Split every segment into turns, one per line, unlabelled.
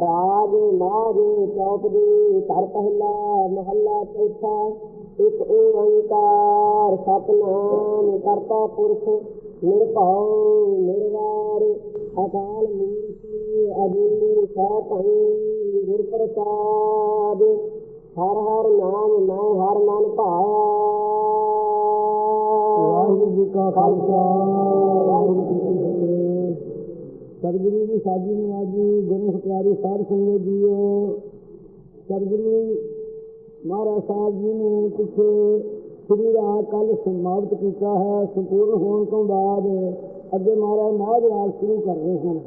ਰਾਜ ਮਾਜ ਚੌਪਦੀ ਘਰ ਪਹਿਲਾ ਮਹੱਲਾ ਚੌਥਾ, ਇੱਕ ਓੰਕਾਰ ਸਤਨਾਮ ਕਰਤਾ ਪੁਰਖ, ਨਿਰਭਉ, ਨਿਰਵੈਰ, ਅਕਾਲ ਮੂਰਤ, ਅਜੂਨੀ ਸੈਭੰ ਗੁਰ ਪ੍ਰਸਾਦ। ਹਰ ਹਰ ਨਾਮ ਮੈਂ ਹਰ ਮਨ ਭਾਇਆ।
ਵਾਹਿਗੁਰੂ ਜੀ ਕਾ ਖਾਲਸਾ, ਵਾਹਿਗੁਰੂ ਜੀ ਕੀ ਫਤਿਹ। ਸਤਿਗੁਰੂ ਜੀ ਸਾਜੀ ਨਵਾਜੀ ਗੁਰੂ ਪਿਆਰੀ ਸਾਧ ਸੰਗਤ ਜੀਓ। ਸਤਿਗੁਰੂ ਮਹਾਰਾਜ ਸਾਹਿਬ ਜੀ ਨੇ ਪਿੱਛੇ ਸ੍ਰੀ ਰਾਗ ਕੱਲ ਸਮਾਪਤ ਕੀਤਾ ਹੈ, ਸੰਪੂਰਨ ਹੋਣ ਤੋਂ ਬਾਅਦ ਅੱਗੇ ਮਹਾਰਾਜ ਮਾਝ ਰਾਜ ਸ਼ੁਰੂ ਕਰ ਰਹੇ ਹਨ।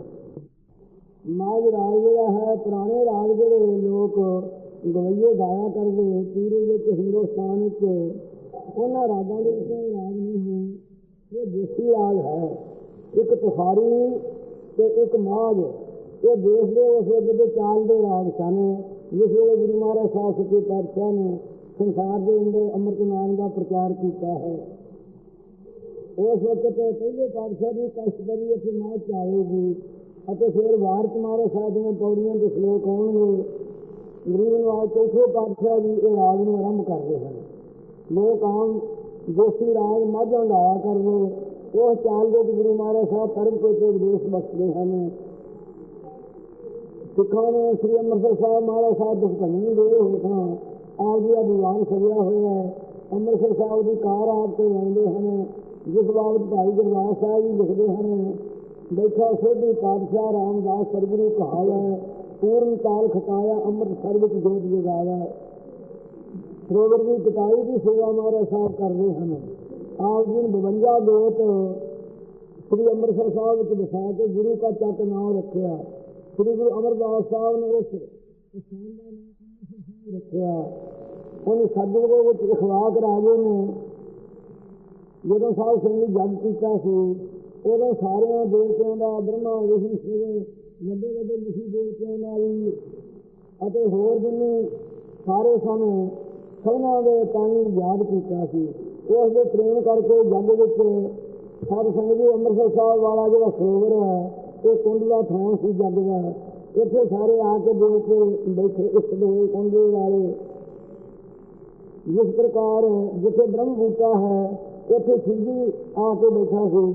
ਮਾਝ ਰਾਜ ਜਿਹੜਾ ਹੈ, ਪੁਰਾਣੇ ਰਾਜ ਜਿਹੜੇ ਲੋਕ ਗਵਈਏ ਗਾਇਆ ਕਰਦੇ, ਪੂਰੇ ਵਿੱਚ ਹਿੰਦੁਸਤਾਨ ਵਿੱਚ ਉਹਨਾਂ ਰਾਗਾਂ ਦੇ ਵਿੱਚ ਇਹ ਰਾਗ ਨਹੀਂ ਹੈ ਇਹ ਦੇਸੀ ਰਾਗ ਹੈ। ਇੱਕ ਤੁਹਾਰੀ ਤੇ ਇੱਕ ਮਾਝ। ਇਹ ਦੇਸ਼ ਦੇ ਉਸ ਵੇਲੇ ਦੇ ਚਾਲ ਦੇ ਰਾਗ ਸਨ। ਜਿਸ ਵੇਲੇ ਗੁਰੂ ਮਹਾਰਾਜ ਸਾਹਿਬ ਸੱਚੇ ਪਾਤਸ਼ਾਹ ਨੇ ਸੰਸਾਰ ਦੇ ਅੰਦਰ ਅੰਮ੍ਰਿਤ ਨਾਮ ਦਾ ਪ੍ਰਚਾਰ ਕੀਤਾ ਹੈ। ਉਸ ਵਕਤ ਪਹਿਲੇ ਪਾਤਸ਼ਾਹ ਦੀ ਕਸ਼ਟਪਰੀ ਅਤੇ ਮਾਝ ਚਾਵੇਗੀ ਅਤੇ ਫਿਰ ਵਾਰ ਮਹਾਰਾਜ ਸਾਹਿਬ ਦੀਆਂ ਪੌੜੀਆਂ ਦੇ ਸ਼ਲੋਕ ਆਉਣਗੇ ਗਰੀਬ ਨਵਾਜ ਚੌਥੇ ਪਾਤਸ਼ਾਹ ਜੀ ਇਹ ਰਾਗ ਨੂੰ ਆਰੰਭ ਕਰਦੇ ਹਨ। ਲੋਕ ਆਮ ਦੇਸੀ ਰਾਜ ਮਾਝਾਂ ਗਾਇਆ ਕਰਦੇ। ਉਸ ਚਾਲ ਦੇ ਵਿੱਚ ਗੁਰੂ ਮਹਾਰਾਜ ਸਾਹਿਬ ਪਰਮ ਕੋਟੇ ਉਪਦੇਸ਼ ਬਖਸ਼ਦੇ ਹਨ। ਸਿੱਖਾਂ ਨੇ ਸ੍ਰੀ ਅੰਮ੍ਰਿਤਸਰ ਸਾਹਿਬ ਮਹਾਰਾਜ ਸਾਹਿਬ ਦੁਖ ਕੰਨੀ ਦੇ ਹੋਏ ਸਨ ਆਪ ਜੀ ਦਾ ਦੀਵਾਨ ਸਜਿਆ ਹੋਇਆ ਹੈ। ਅੰਮ੍ਰਿਤਸਰ ਸਾਹਿਬ ਦੀ ਕਾਰ ਆਪ ਤੇ ਲਾਉਂਦੇ ਹਨ। ਜਿਸ ਬਾਬਤ ਭਾਈ ਗੁਰਦਾਸ ਸਾਹਿਬ ਜੀ ਲਿਖਦੇ ਹਨ ਦੇਖਾ ਸੋਢੀ ਪਾਤਸ਼ਾਹ ਰਾਮਦਾਸ ਸਰਗੁਰੂ ਕਹਾਵਾ ਪੂਰਨ ਕਾਲ ਖਟਾਇਆ ਅੰਮ੍ਰਿਤਸਰ ਵਿੱਚ ਜੋਤ ਜਗਾਇਆ। ਸਰੋਵਰ ਦੀ ਕਟਾਈ ਦੀ ਸੇਵਾ ਮਹਾਰਾਜ ਸਾਹਿਬ ਕਰਦੇ ਹਨ। ਆਪ ਜੀ ਨੇ 52 ਗੋਤ ਸ੍ਰੀ ਅੰਮ੍ਰਿਤਸਰ ਸਾਹਿਬ ਵਿੱਚ ਵਸਾ ਕੇ ਗੁਰੂ ਦਾ ਚੱਕ ਨਾਮ ਰੱਖਿਆ। ਸ੍ਰੀ ਗੁਰੂ ਅਮਰਦਾਸ ਸਾਹਿਬ ਨੇ ਉਸ ਸਥਾਨ ਦਾ ਨਾਮ ਰੱਖਿਆ। ਉਹਨੇ ਸੱਜਣ ਦੇ ਵਿੱਚ ਇਖਲਾਕ ਰਾਜੇ ਨੇ ਜਦੋਂ ਸਾਹਿਬ ਸਿੰਘ ਨੇ ਜਗ ਕੀਤਾ ਸੀ, ਉਦੋਂ ਸਾਰਿਆਂ ਦੇਵਤਿਆਂ ਦਾ ਬ੍ਰਹਮਾ ਵਿਸ਼ਨੂੰ ਸੀਗੇ ਵੱਡੇ ਵੱਡੇ ਲਿਖੀ ਦੇਵਤਿਆਂ ਨਾਲ ਅਤੇ ਹੋਰ ਜਿੰਨੇ ਸਾਰੇ ਸਮੇਂ ਸਭਨਾਂ ਦੇ ਪਾਣੀ ਯਾਦ ਕੀਤਾ ਸੀ। ਉਸ ਦੇ ਪ੍ਰੇਮ ਕਰਕੇ ਜੱਗ ਵਿੱਚ ਸਾਧ ਸੰਗਤ ਜੀ ਅੰਮ੍ਰਿਤਸਰ ਸਾਹਿਬ ਵਾਲਾ ਜਿਹੜਾ ਸਰੋਵਰ ਹੈ, ਇਹ ਕੁੰਡ ਦਾ ਥਾਂ ਸੀ ਜੱਗ ਦਾ। ਇੱਥੇ ਸਾਰੇ ਆ ਕੇ ਦੇਖ ਕੇ ਬੈਠੇ ਇਸ ਦੇ ਕੁੰਡ ਵਾਲੇ। ਜਿਸ ਪ੍ਰਕਾਰ ਜਿੱਥੇ ਬ੍ਰਹਮ ਬੂਟਾ ਹੈ, ਉੱਥੇ ਸਿੱਧੀ ਆ ਕੇ ਬੈਠਾ ਸੀ।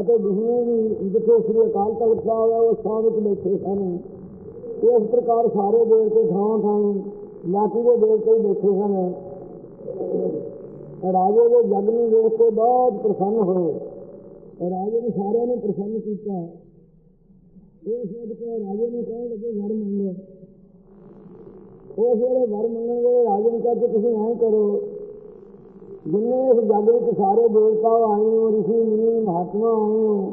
ਅਤੇ ਵਿਸ਼ਨੂੰ ਵੀ ਜਿੱਥੇ ਸ੍ਰੀ ਅਕਾਲ ਤਖਤ ਸਾਹਿਬ ਹੈ ਉਹ ਸਾਹ ਵਿੱਚ ਬੈਠੇ ਸਨ। ਇਸ ਪ੍ਰਕਾਰ ਸਾਰੇ ਦੇਵਤੇ ਥਾਂ ਥਾਂ ਬਾਕੀ ਦੇ ਦੇਵਤੇ ਹੀ ਬੈਠੇ ਸਨ ਰਾਜੇ ਦੇ ਜਗ ਨੂੰ ਦੇਖ ਕੇ ਬਹੁਤ ਪ੍ਰਸੰਨ ਹੋਏ। ਰਾਜੇ ਨੇ ਸਾਰਿਆਂ ਨੂੰ ਪ੍ਰਸੰਨ ਕੀਤਾ। ਇਹ ਸੋਚ ਕੇ ਰਾਜੇ ਨੇ ਕਹਿਣ ਲੱਗੇ, ਵਰ ਮੰਗੋ। ਉਸ ਵੇਲੇ ਵਰ ਮੰਗਣ ਵੇਲੇ ਰਾਜੇ ਨੇ ਕਿਹਾ ਕਿ ਤੁਸੀਂ ਐਂ ਕਰੋ। ਜਿੰਨੇ ਇਸ ਜਗ ਵਿੱਚ ਸਾਰੇ ਦੇਵਤਾ ਆਏ ਹੋ, ਰਿਸ਼ੀ ਮੁਨੀ, ਮਹਾਤਮਾ ਆਏ ਹੋ,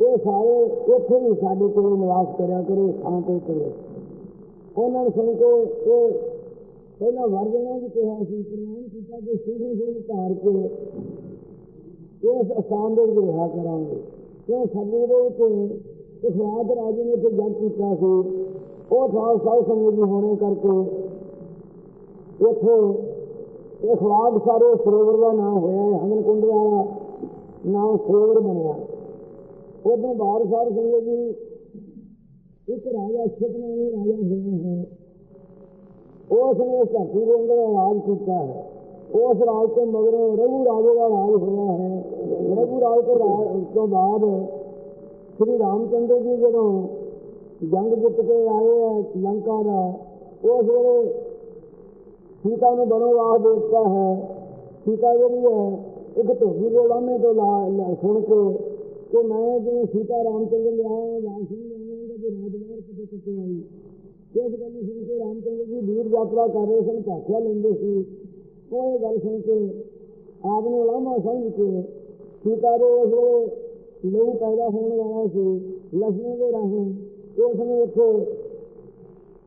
ਇਹ ਸਾਰੇ ਇੱਥੇ ਹੀ ਸਾਡੇ ਕੋਲ ਨਿਵਾਸ ਕਰਿਆ ਕਰੋ ਥਾਂ ਤੇ ਕਰੋ ਉਹਨਾਂ ਨੇ ਸੁਣ ਕੇ ਇਹ ਪਹਿਲਾਂ ਵਰ ਦੇਣਾ ਵੀ ਕਿਹਾ ਸੀ ਪ੍ਰਮਾਣ ਕੀਤਾ ਕਿ ਸਿੱਧੀ ਸਿੱਧੀ ਧਾਰ ਕੇ ਇਸ ਅਸਾਨ ਦੇ ਵਿੱਚ ਰਿਹਾ ਕਰਾਂਗੇ। ਕਿਉਂ ਸਾਡੇ ਦੇ ਵਿੱਚ ਇਖਲਾਕ ਰਾਜੇ ਨੇ ਤੇ ਜਗ ਕੀਤਾ ਸੀ। ਉਹ ਸਾਲ ਸਾਲ ਸੰਗਤ ਜੀ ਹੋਣੇ ਕਰਕੇ ਇੱਥੇ ਇਖਲਾਕ ਸਾਰੇ ਸਰੋਵਰ ਦਾ ਨਾਮ ਹੋਇਆ ਹੈ ਹਮਨ ਕੁੰਡ ਵਾਲਾ ਨਾਮ ਸਰੋਵਰ ਬਣਿਆ। ਉਦੋਂ ਬਾਹਰ ਸਾਰ ਸੰਗਤ ਜੀ ਇੱਕ ਰਾਜਾ ਸੁਪਨੇ ਰਾਜਾ ਹੋਇਆ ਹੈ। ਉਸ ਨੇ ਧਰਤੀ ਦੇ ਅੰਦਰ ਰਾਜ ਕੀਤਾ ਹੈ। ਉਸ ਰਾਜ ਤੋਂ ਮਗਰੋਂ ਰਘੂ ਰਾਜੇ ਦਾ ਰਾਜ ਹੋਇਆ ਹੈ। ਰਘੂ ਰਾਜ ਤੋਂ ਰਾਜ ਤੋਂ ਬਾਅਦ ਸ੍ਰੀ ਰਾਮਚੰਦਰ ਜੀ ਜਦੋਂ ਜੰਗ ਜਿੱਤ ਕੇ ਆਏ ਹੈ ਲੰਕਾ ਦਾ, ਉਸ ਵੇਲੇ ਸੀਤਾ ਨੂੰ ਬਨੋਵਾਸ ਦੇ ਦਿੱਤਾ ਹੈ। ਸੀਤਾ ਜਿਹੜੀ ਹੈ, ਇੱਕ ਧੋਬੀ ਦੇ ਲਾਮੇ ਤੋਂ ਲਾ ਸੁਣ ਕੇ ਕਿ ਮੈਂ ਜਿਵੇਂ ਸੀਤਾ ਰਾਮਚੰਦਰ ਲਿਆਇਆ ਵਾਸੀ की स्थिति आई केशकली श्री के रामचंद्र जी दूर यात्रा कर रहे सन पाख्या लेंदे सी ਉਹ ਇਹ ਗੱਲ ਸੁਣ ਕੇ ਆਪਨੇ ਉਲਾਮਾ ਸਮਝ ਕੇ ਸੀਤਾ ਦੇ ਉਸ ਵੇਲੇ ਲੋਹ ਪੈਦਾ ਹੋਣ ਵਾਲਾ ਸੀ ਲక్ష్ਮੀ ਦੇ ਰਾਹੀਂ ਉਸ ਨੇ ਇੱਥੇ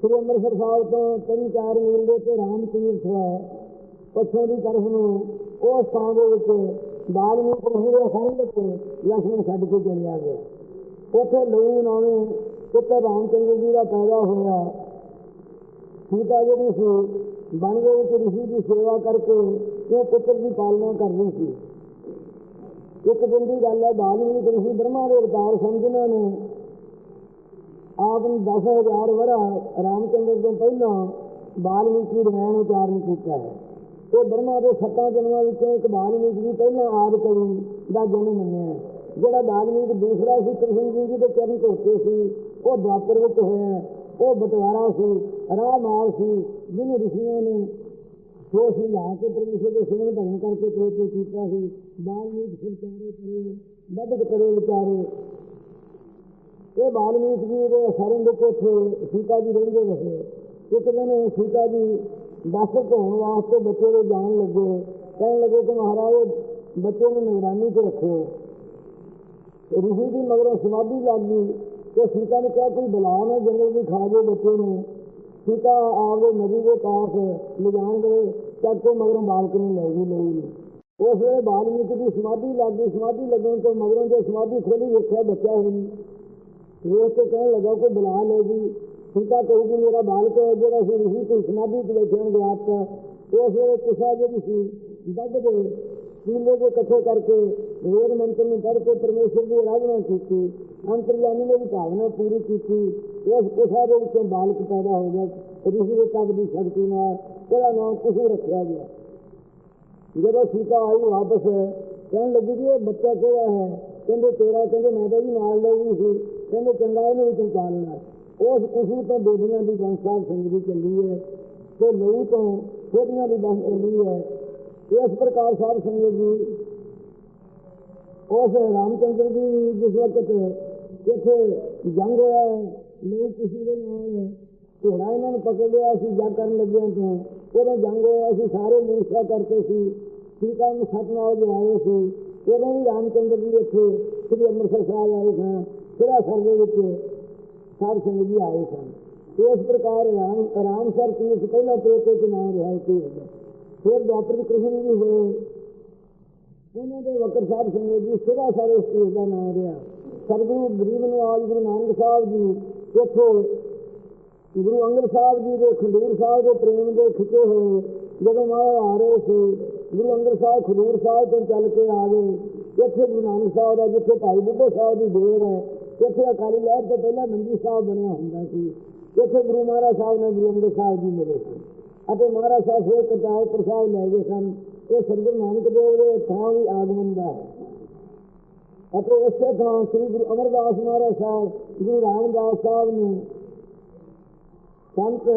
ਸ੍ਰੀ ਅੰਮ੍ਰਿਤਸਰ ਸਾਹਿਬ ਤੋਂ ਤਿੰਨ ਚਾਰ ਮੀਲ ਦੇ ਤੇ ਰਾਮ ਤੀਰਥ ਹੈ ਪੱਛੋਂ ਦੀ ਤਰਫ ਨੂੰ ਉਹ ਸਥਾਨ ਦੇ ਵਿੱਚ ਬਾਲ ਨੂੰ ਪ੍ਰਭੂ ਦੇ ਸਾਹਮਣੇ ਤੇ ਲక్ష్ਮਣ ਛੱਡ ਕੇ ਚਲਿਆ ਗਿਆ ਉੱਥੇ ਲੋਹ ਨਾਵੇਂ ਪੁੱਤਰ ਰਾਮਚੰਦਰ ਜੀ ਦਾ ਪੈਦਾ ਹੋਇਆ। ਸੀਤਾ ਜਿਹੜੀ ਸੀ। ਬਣ ਦੇ ਵਿੱਚ ਰਿਸ਼ੀ ਦੀ ਸੇਵਾ ਕਰਕੇ ਉਹ ਪੁੱਤਰ ਦੀ ਪਾਲਣਾ ਕਰਨੀ ਸੀ। ਇੱਕ ਦਿਨ ਦੀ ਗੱਲ ਹੈ ਬਾਲਮੀਕ ਰਿਸ਼ੀ ਬ੍ਰਹਮਾ ਦੇ ਅਵਤਾਰ ਸਮਝਣਾ ਨੇ। ਆਪ ਨੂੰ 10000 ਵਰਾ ਰਾਮਚੰਦਰ ਤੋਂ ਪਹਿਲਾਂ ਬਾਲਮੀਕੀ ਰਮਾਇਣ ਉਚਾਰਨ ਕੀਤਾ ਹੈ। ਇਹ ਬ੍ਰਹਮਾ ਦੇ ਸੱਤਾਂ ਜਨਮਾਂ ਵਿੱਚੋਂ ਇੱਕ ਬਾਲਮੀਕ ਜੀ ਪਹਿਲਾਂ ਆਦ ਕਵੀ ਦਾ ਜਨਮ ਮੰਨਿਆ ਜਿਹੜਾ ਬਾਲਮੀਕ ਦੂਸਰਾ ਸੀ ਕ੍ਰਿਸ਼ਨ ਜੀ ਜੀ ਦੇ ਚਰਨ ਧੋਤੇ ਸੀ। ਉਹ ਦੁਆਪਰ ਵਿੱਚ ਹੋਇਆ। ਉਹ ਬਟਵਾਰਾ ਸੀ ਰਾਮਾਲ ਸੀ। ਜਿਹਨੂੰ ਰਿਸ਼ੀਆਂ ਨੇ ਸੋ ਸਮਝਾ ਕੇ ਪਰਮੇਸ਼ਰ ਦੇ ਸਿਮਰਨ ਭਜਨ ਕਰਕੇ ਪ੍ਰੇਰਿਤ ਕੀਤਾ ਸੀ। ਬਾਲਮੀਕ ਵਿਚਾਰੇ ਕਰੇ ਬਦਕ ਕਰੇ ਵਿਚਾਰੇ। ਇਹ ਬਾਲਮੀਕ ਜੀ ਦੇ ਸਰਨ ਦੇ ਕੋਠੇ ਸੀਤਾ ਜੀ ਰਹਿੰਦੇ ਰਹੇ। ਇੱਕ ਦਿਨ ਸੀਤਾ ਜੀ ਬਸ ਧੋਣ ਵਾਸਤੇ ਬੱਚੇ ਦੇ ਜਾਣ ਲੱਗੇ। ਕਹਿਣ ਲੱਗੇ ਕਿ ਮਹਾਰਾਜ, ਬੱਚੇ ਨੂੰ ਨਿਗਰਾਨੀ 'ਚ ਰੱਖੋ ਰਿਸ਼ੀ ਦੀ ਮਗਰੋਂ ਸਮਾਧੀ ਲੱਗ ਗਈ। ਤੇ ਸੀਤਾ ਨੇ ਕਿਹਾ, ਕੋਈ ਬਲਾ ਨਾ ਜੰਗਲ ਦੀ ਖਾ ਜੇ ਬੱਚੇ ਨੂੰ। ਸੀਤਾ ਆਪਦੇ ਨਦੀ ਦੇ ਪਾਸ ਲਿਜਾਣ ਗਏ, ਚੱਕ ਕੇ ਮਗਰੋਂ ਬਾਲਕ ਨੂੰ ਲੈ ਗਈ, ਲਈ ਉਸ ਵੇਲੇ ਬਾਲਮੀਕ ਦੀ ਸਮਾਧੀ ਲੱਗ ਗਈ, ਸਮਾਧੀ ਲੱਗਣ ਤੋਂ ਮਗਰੋਂ ਜੇ ਸਮਾਧੀ ਖੋਲੀ, ਵੇਖਿਆ ਬੱਚਾ ਹੀ ਨਹੀਂ। ਵੇਖ ਕੇ ਕਹਿਣ ਲੱਗਾ, ਕੋਈ ਬੁਲਾ ਲੈ ਗਈ। ਸੀਤਾ ਕਹੂਗੀ ਮੇਰਾ ਬਾਲਕ ਹੈ, ਜਿਹੜਾ ਸੀ ਰਿਸ਼ੀ ਤੇ ਸਮਾਧੀ ਚ ਬੈਠਿਆਂ ਗਵਾਤਾ ਉਸ ਵੇਲੇ ਕੁਸਾ ਜਿਹੜੀ ਸੀ ਦੱਬ ਦੇ ਕੀਲੇ ਦੇ ਇਕੱਠੇ ਕਰਕੇ ਵੇਦ ਮੰਤਰ ਨੂੰ ਪੜ੍ਹ ਕੇ ਪਰਮੇਸ਼ਰ ਦੀ ਆਰਾਧਨਾ ਕੀਤੀ, ਅੰਤਰਯਾਮੀ ਨੇ ਵੀ ਭਾਵਨਾ ਪੂਰੀ ਕੀਤੀ, ਇਸ ਕੁਸਾ ਦੇ ਵਿੱਚੋਂ ਬਾਲਕ ਪੈਦਾ ਹੋ ਗਿਆ ਰਿਸ਼ੀ ਦੇ ਤੱਕ ਦੀ ਸ਼ਕਤੀ ਨਾਲ ਉਹਦਾ ਨਾਮ ਕੁਸੂ ਰੱਖਿਆ ਗਿਆ। ਜਦੋਂ ਸੀਤਾ ਆਈ ਵਾਪਸ ਕਹਿਣ ਲੱਗੀ ਕਿ ਇਹ ਬੱਚਾ ਕਿਹੜਾ ਹੈ? ਕਹਿੰਦੇ ਤੇਰਾ, ਕਹਿੰਦੇ ਮੈਂ ਤਾਂ ਜੀ ਨਾਲ ਲੈ ਸੀ। ਕਹਿੰਦੇ ਚੰਗਾ ਇਹਨੂੰ ਵੀ ਤੂੰ ਪਾਲਣਾ ਉਸ ਕੁਸ਼ੂ ਤੋਂ ਬੇਬੀਆਂ ਦੀ ਬੰਸਾਲ ਸੰਗਦੀ ਚੱਲੀ ਹੈ ਤੇ ਲਹੂ ਤੋਂ ਛੋਟੀਆਂ ਦੀ ਬੰਸ ਚੱਲੀ ਹੈ। ਇਸ ਪ੍ਰਕਾਰ ਸਾਹਿਬ ਸੰਗਤ ਜੀ ਉਸ ਰਾਮਚੰਦਰ ਜੀ ਜਿਸ ਵਕਤ ਇੱਥੇ ਜੰਗ ਹੋਇਆ ਲੋਕ ਕਿਸੇ ਦੇ ਨਾਲ ਘੋੜਾ ਇਹਨਾਂ ਨੂੰ ਪਕੜ ਲਿਆ ਸੀ ਜੰਗ ਕਰਨ ਲੱਗਿਆ ਤੋਂ। ਉਹਦਾ ਜੰਗ ਹੋਇਆ ਸੀ, ਸਾਰੇ ਮੂਰਛਾ ਕਰਕੇ ਸੀ ਸੀਤਾ ਨੂੰ ਸੱਤ ਨਾਲ ਜਵਾਏ ਸੀ। ਉਦੋਂ ਵੀ ਰਾਮਚੰਦਰ ਜੀ ਇੱਥੇ ਸ੍ਰੀ ਅੰਮ੍ਰਿਤਸਰ ਸਾਹਿਬ ਆਏ ਸਨ, ਸਿਰਾ ਸਰ ਦੇ ਵਿੱਚ ਸਾਹਿਬ ਸਿੰਘ ਜੀ ਆਏ ਸਨ। ਇਸ ਪ੍ਰਕਾਰ ਰਾਮ ਰਾਮ ਸਰ ਤੀਰਥ ਪਹਿਲਾ ਤਰੀਕੇ ਚ ਨਾਮ ਰਿਹਾ ਸੀ। ਫਿਰ ਡਾਕਟਰ ਕ੍ਰਿਸ਼ਨ ਜੀ ਹੋਏ। ਉਹਨਾਂ ਦੇ ਵਕਰ ਸਾਹਿਬ ਸਿੰਘ ਜੀ, ਸਿਰਾ ਸਾਰੇ ਇਸ ਤੀਰਥ ਦਾ ਨਾਮ ਰਿਹਾ। ਸਤਿਗੁਰੂ ਗਰੀਬ ਨਿਵਾਜ ਗੁਰੂ ਨਾਨਕ ਸਾਹਿਬ ਜੀ ਇੱਥੇ ਗੁਰੂ ਅੰਗਦ ਸਾਹਿਬ ਜੀ ਦੇ ਖੰਡੂਰ ਸਾਹਿਬ ਦੇ ਪ੍ਰੇਮ ਦੇ ਖਿੱਚੇ ਹੋਏ। ਜਦੋਂ ਮਹਾਰਾਜ ਆ ਰਹੇ ਸੀ, ਗੁਰੂ ਅੰਗਦ ਸਾਹਿਬ ਖੰਡੂਰ ਸਾਹਿਬ ਤੋਂ ਚੱਲ ਕੇ ਆ ਗਏ। ਇੱਥੇ ਗੁਰੂ ਨਾਨਕ ਸਾਹਿਬ ਦਾ ਜਿੱਥੇ ਭਾਈ ਬੁੱਢੇ ਸਾਹਿਬ ਦੀ ਡੇਰ ਹੈ, ਇੱਥੇ ਅਕਾਲੀ ਲਹਿਰ ਤੋਂ ਪਹਿਲਾਂ ਨੰਦੀ ਸਾਹਿਬ ਬਣਿਆ ਹੁੰਦਾ ਸੀ। ਇੱਥੇ ਗੁਰੂ ਮਹਾਰਾਜ ਸਾਹਿਬ ਨੇ ਗੁਰੂ ਅੰਗਦ ਸਾਹਿਬ ਜੀ ਮਿਲੇ ਸੀ। ਅਤੇ ਮਹਾਰਾਜ ਸਾਹਿਬ ਫਿਰ ਕਟਾਉ ਪ੍ਰਸਾਦ ਲੈ ਗਏ ਸਨ। ਇਹ ਸ੍ਰੀ ਨਾਨਕ ਦੇਵ ਦੇ ਥਾਂ ਵੀ ਆਗਮਨ ਦਾ ਹੈ। ਅਤੇ ਇਸੇ ਥਾਂ ਸ੍ਰੀ ਗੁਰੂ ਅਮਰਦਾਸ ਮਹਾਰਾਜ ਸਾਹਿਬ, ਗੁਰੂ ਰਾਮਦਾਸ ਸਾਹਿਬ ਨੂੰ ਸੰਤ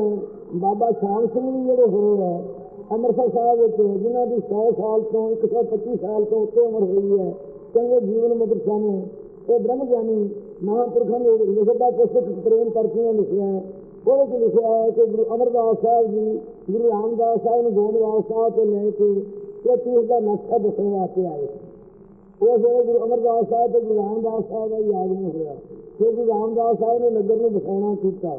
ਬਾਬਾ ਸ਼ਾਮ ਸਿੰਘ ਜੀ ਜਿਹੜੇ ਹੋਏ ਹੈ, ਅੰਮ੍ਰਿਤਸਰ ਸਾਹਿਬ ਵਿੱਚ, ਜਿਨ੍ਹਾਂ ਦੀ 100 ਸਾਲ ਤੋਂ 125 ਸਾਲ ਤੋਂ ਉੱਤੇ ਉਮਰ ਹੋਈ ਹੈ, ਚੰਗੇ ਜੀਵਨ ਮਦਰਸਾ ਨੇ ਇਹ ਬ੍ਰਹਮ ਗਿਆਨੀ ਮਹਾਂਪੁਰਖਾਂ ਨੇ ਲਿਖਦਾ ਪੁਸਤਕ ਪ੍ਰੇਮ ਕਰਤੀਆਂ ਲਿਖਿਆ ਹੈ। ਉਹਦੇ ਵਿੱਚ ਲਿਖਿਆ ਹੈ ਕਿ ਗੁਰੂ ਅਮਰਦਾਸ ਸਾਹਿਬ ਜੀ ਗੁਰੂ ਰਾਮਦਾਸ ਸਾਹਿਬ ਨੂੰ ਗੋਬਿੰਦਵਾਸ ਸਾਹਿਬ ਤੋਂ ਲੈ ਕੇ ਇਹ ਚੀਜ਼ ਦਾ ਨਕਸ਼ਾ ਦੱਸਣ ਵਾਸਤੇ ਆਏ ਉਸ ਵੇਲੇ ਗੁਰੂ ਅਮਰਦਾਸ ਸਾਹਿਬ ਤੇ ਗੁਰੂ ਰਾਮਦਾਸ ਸਾਹਿਬ ਦਾ ਯਾਦ ਨਹੀਂ ਹੋਇਆ ਫਿਰ ਗੁਰੂ ਰਾਮਦਾਸ ਸਾਹਿਬ ਨੇ ਨਗਰ ਨੂੰ ਬਸਾਉਣਾ ਕੀਤਾ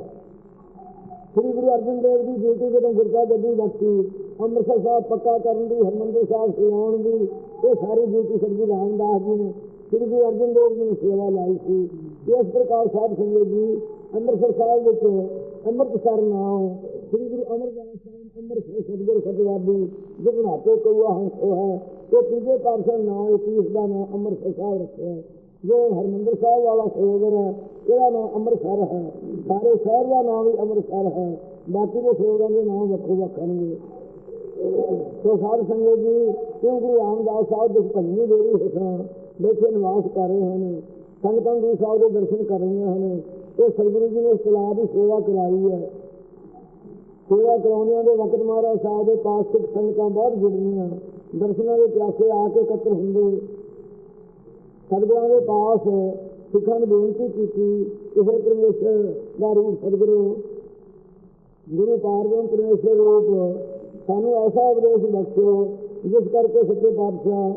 ਸ੍ਰੀ ਗੁਰੂ ਅਰਜਨ ਦੇਵ ਦੀ ਡਿਊਟੀ ਜਦੋਂ ਗੁਰਕਾ ਗੱਦੀ ਬਖਸ਼ੀ ਅੰਮ੍ਰਿਤਸਰ ਸਾਹਿਬ ਪੱਕਾ ਕਰਨ ਦੀ ਹਰਮੰਦਰ ਸਾਹਿਬ ਸਜਾਉਣ ਦੀ ਇਹ ਸਾਰੀ ਡਿਊਟੀ ਸ੍ਰੀ ਗੁਰੂ ਰਾਮਦਾਸ ਜੀ ਨੇ ਸ੍ਰੀ ਗੁਰੂ ਅਰਜਨ ਦੇਵ ਜੀ ਨੂੰ ਸੇਵਾ ਲਾਈ ਸੀ ਇਸ ਪ੍ਰਕਾਰ ਸਾਧ ਸੰਗਤ ਜੀ ਅੰਮ੍ਰਿਤਸਰ ਸਾਹਿਬ ਵਿੱਚ ਅੰਮ੍ਰਿਤਸਰ ਨਾਮ ਸ੍ਰੀ ਗੁਰੂ ਅਮਰਦਾਸ ਸਾਹਿਬ ਅੰਮ੍ਰਿਤਸਰ ਸਤਿਗੁਰ ਸਤਿਵਾਦੀ ਜਿਗਣਾ ਤੇ ਕਉਆ ਹੰਸੋ ਹੈ ਇਹ ਤੀਜੇ ਪਾਤਸ਼ਾਹ ਨਾਮ ਇਸ ਦਾ ਨਾਮ ਅੰਮ੍ਰਿਤਸਰ ਸਾਹਿਬ ਰੱਖਿਆ ਜੋ ਹਰਮੰਦਰ ਸਾਹਿਬ ਵਾਲਾ ਸਰੋਵਰ ਹੈ, ਇਹਦਾ ਨਾਮ ਅੰਮ੍ਰਿਤਸਰ ਹੈ। ਸਾਰੇ ਸ਼ਹਿਰ ਦਾ ਨਾਮ ਵੀ ਅੰਮ੍ਰਿਤਸਰ ਹੈ। ਬਾਕੀ ਦੇ ਸਰੋਵਰਾਂ ਦੇ ਨਾਮ ਵੱਖੋ ਵੱਖ ਹੋਣਗੇ ਸੋ ਸਾਧ ਸੰਗਤ ਜੀ, ਕਿਉਂ ਗੁਰੂ ਰਾਮਦਾਸ ਸਾਹਿਬ ਦੇ ਭੰਨੀ ਦੇਵੀ ਹੇਠਾਂ ਬੈਠੇ ਨਿਵਾਸ ਕਰ ਰਹੇ ਹਨ? ਸੰਗਤਾਂ ਗੁਰੂ ਸਾਹਿਬ ਦੇ ਦਰਸ਼ਨ ਕਰ ਰਹੀਆਂ ਹਨ। ਇਹ ਸਤਿਗੁਰੂ ਜੀ ਨੇ ਸਲਾਹ ਦੀ ਸੇਵਾ ਕਰਾਈ ਹੈ। ਸੇਵਾ ਕਰਾਉਂਦਿਆਂ ਦੇ ਵਕਤ ਮਹਾਰਾਜ ਸਾਹਿਬ ਦੇ ਪਾਸ ਸਿੱਖ ਸੰਗਤਾਂ ਬਹੁਤ ਜੁੜੀਆਂ। ਦਰਸ਼ਨਾਂ ਦੇ ਪਿਆਸੇ ਆ ਕੇ ਇਕੱਤਰ ਹੁੰਦੇ। ਸਤਿਗੁਰਾਂ ਦੇ ਪਾਸ ਸਿੱਖਾਂ ਨੂੰ ਬੇਨਤੀ ਕੀਤੀ ਕਿ ਹੈ ਪਰਮੇਸ਼ਰ ਦਾ ਰੂਪ ਸਤਿਗੁਰੂ, ਗੁਰੂ ਪਾਰਬਨ ਪਰਮੇਸ਼ਰ ਰੂਪ, ਸਾਨੂੰ ਐਸਾ ਉਪਦੇਸ਼ ਬਖਸ਼ੋ, ਜਿਸ ਕਰਕੇ ਸੱਚੇ ਪਾਤਸ਼ਾਹ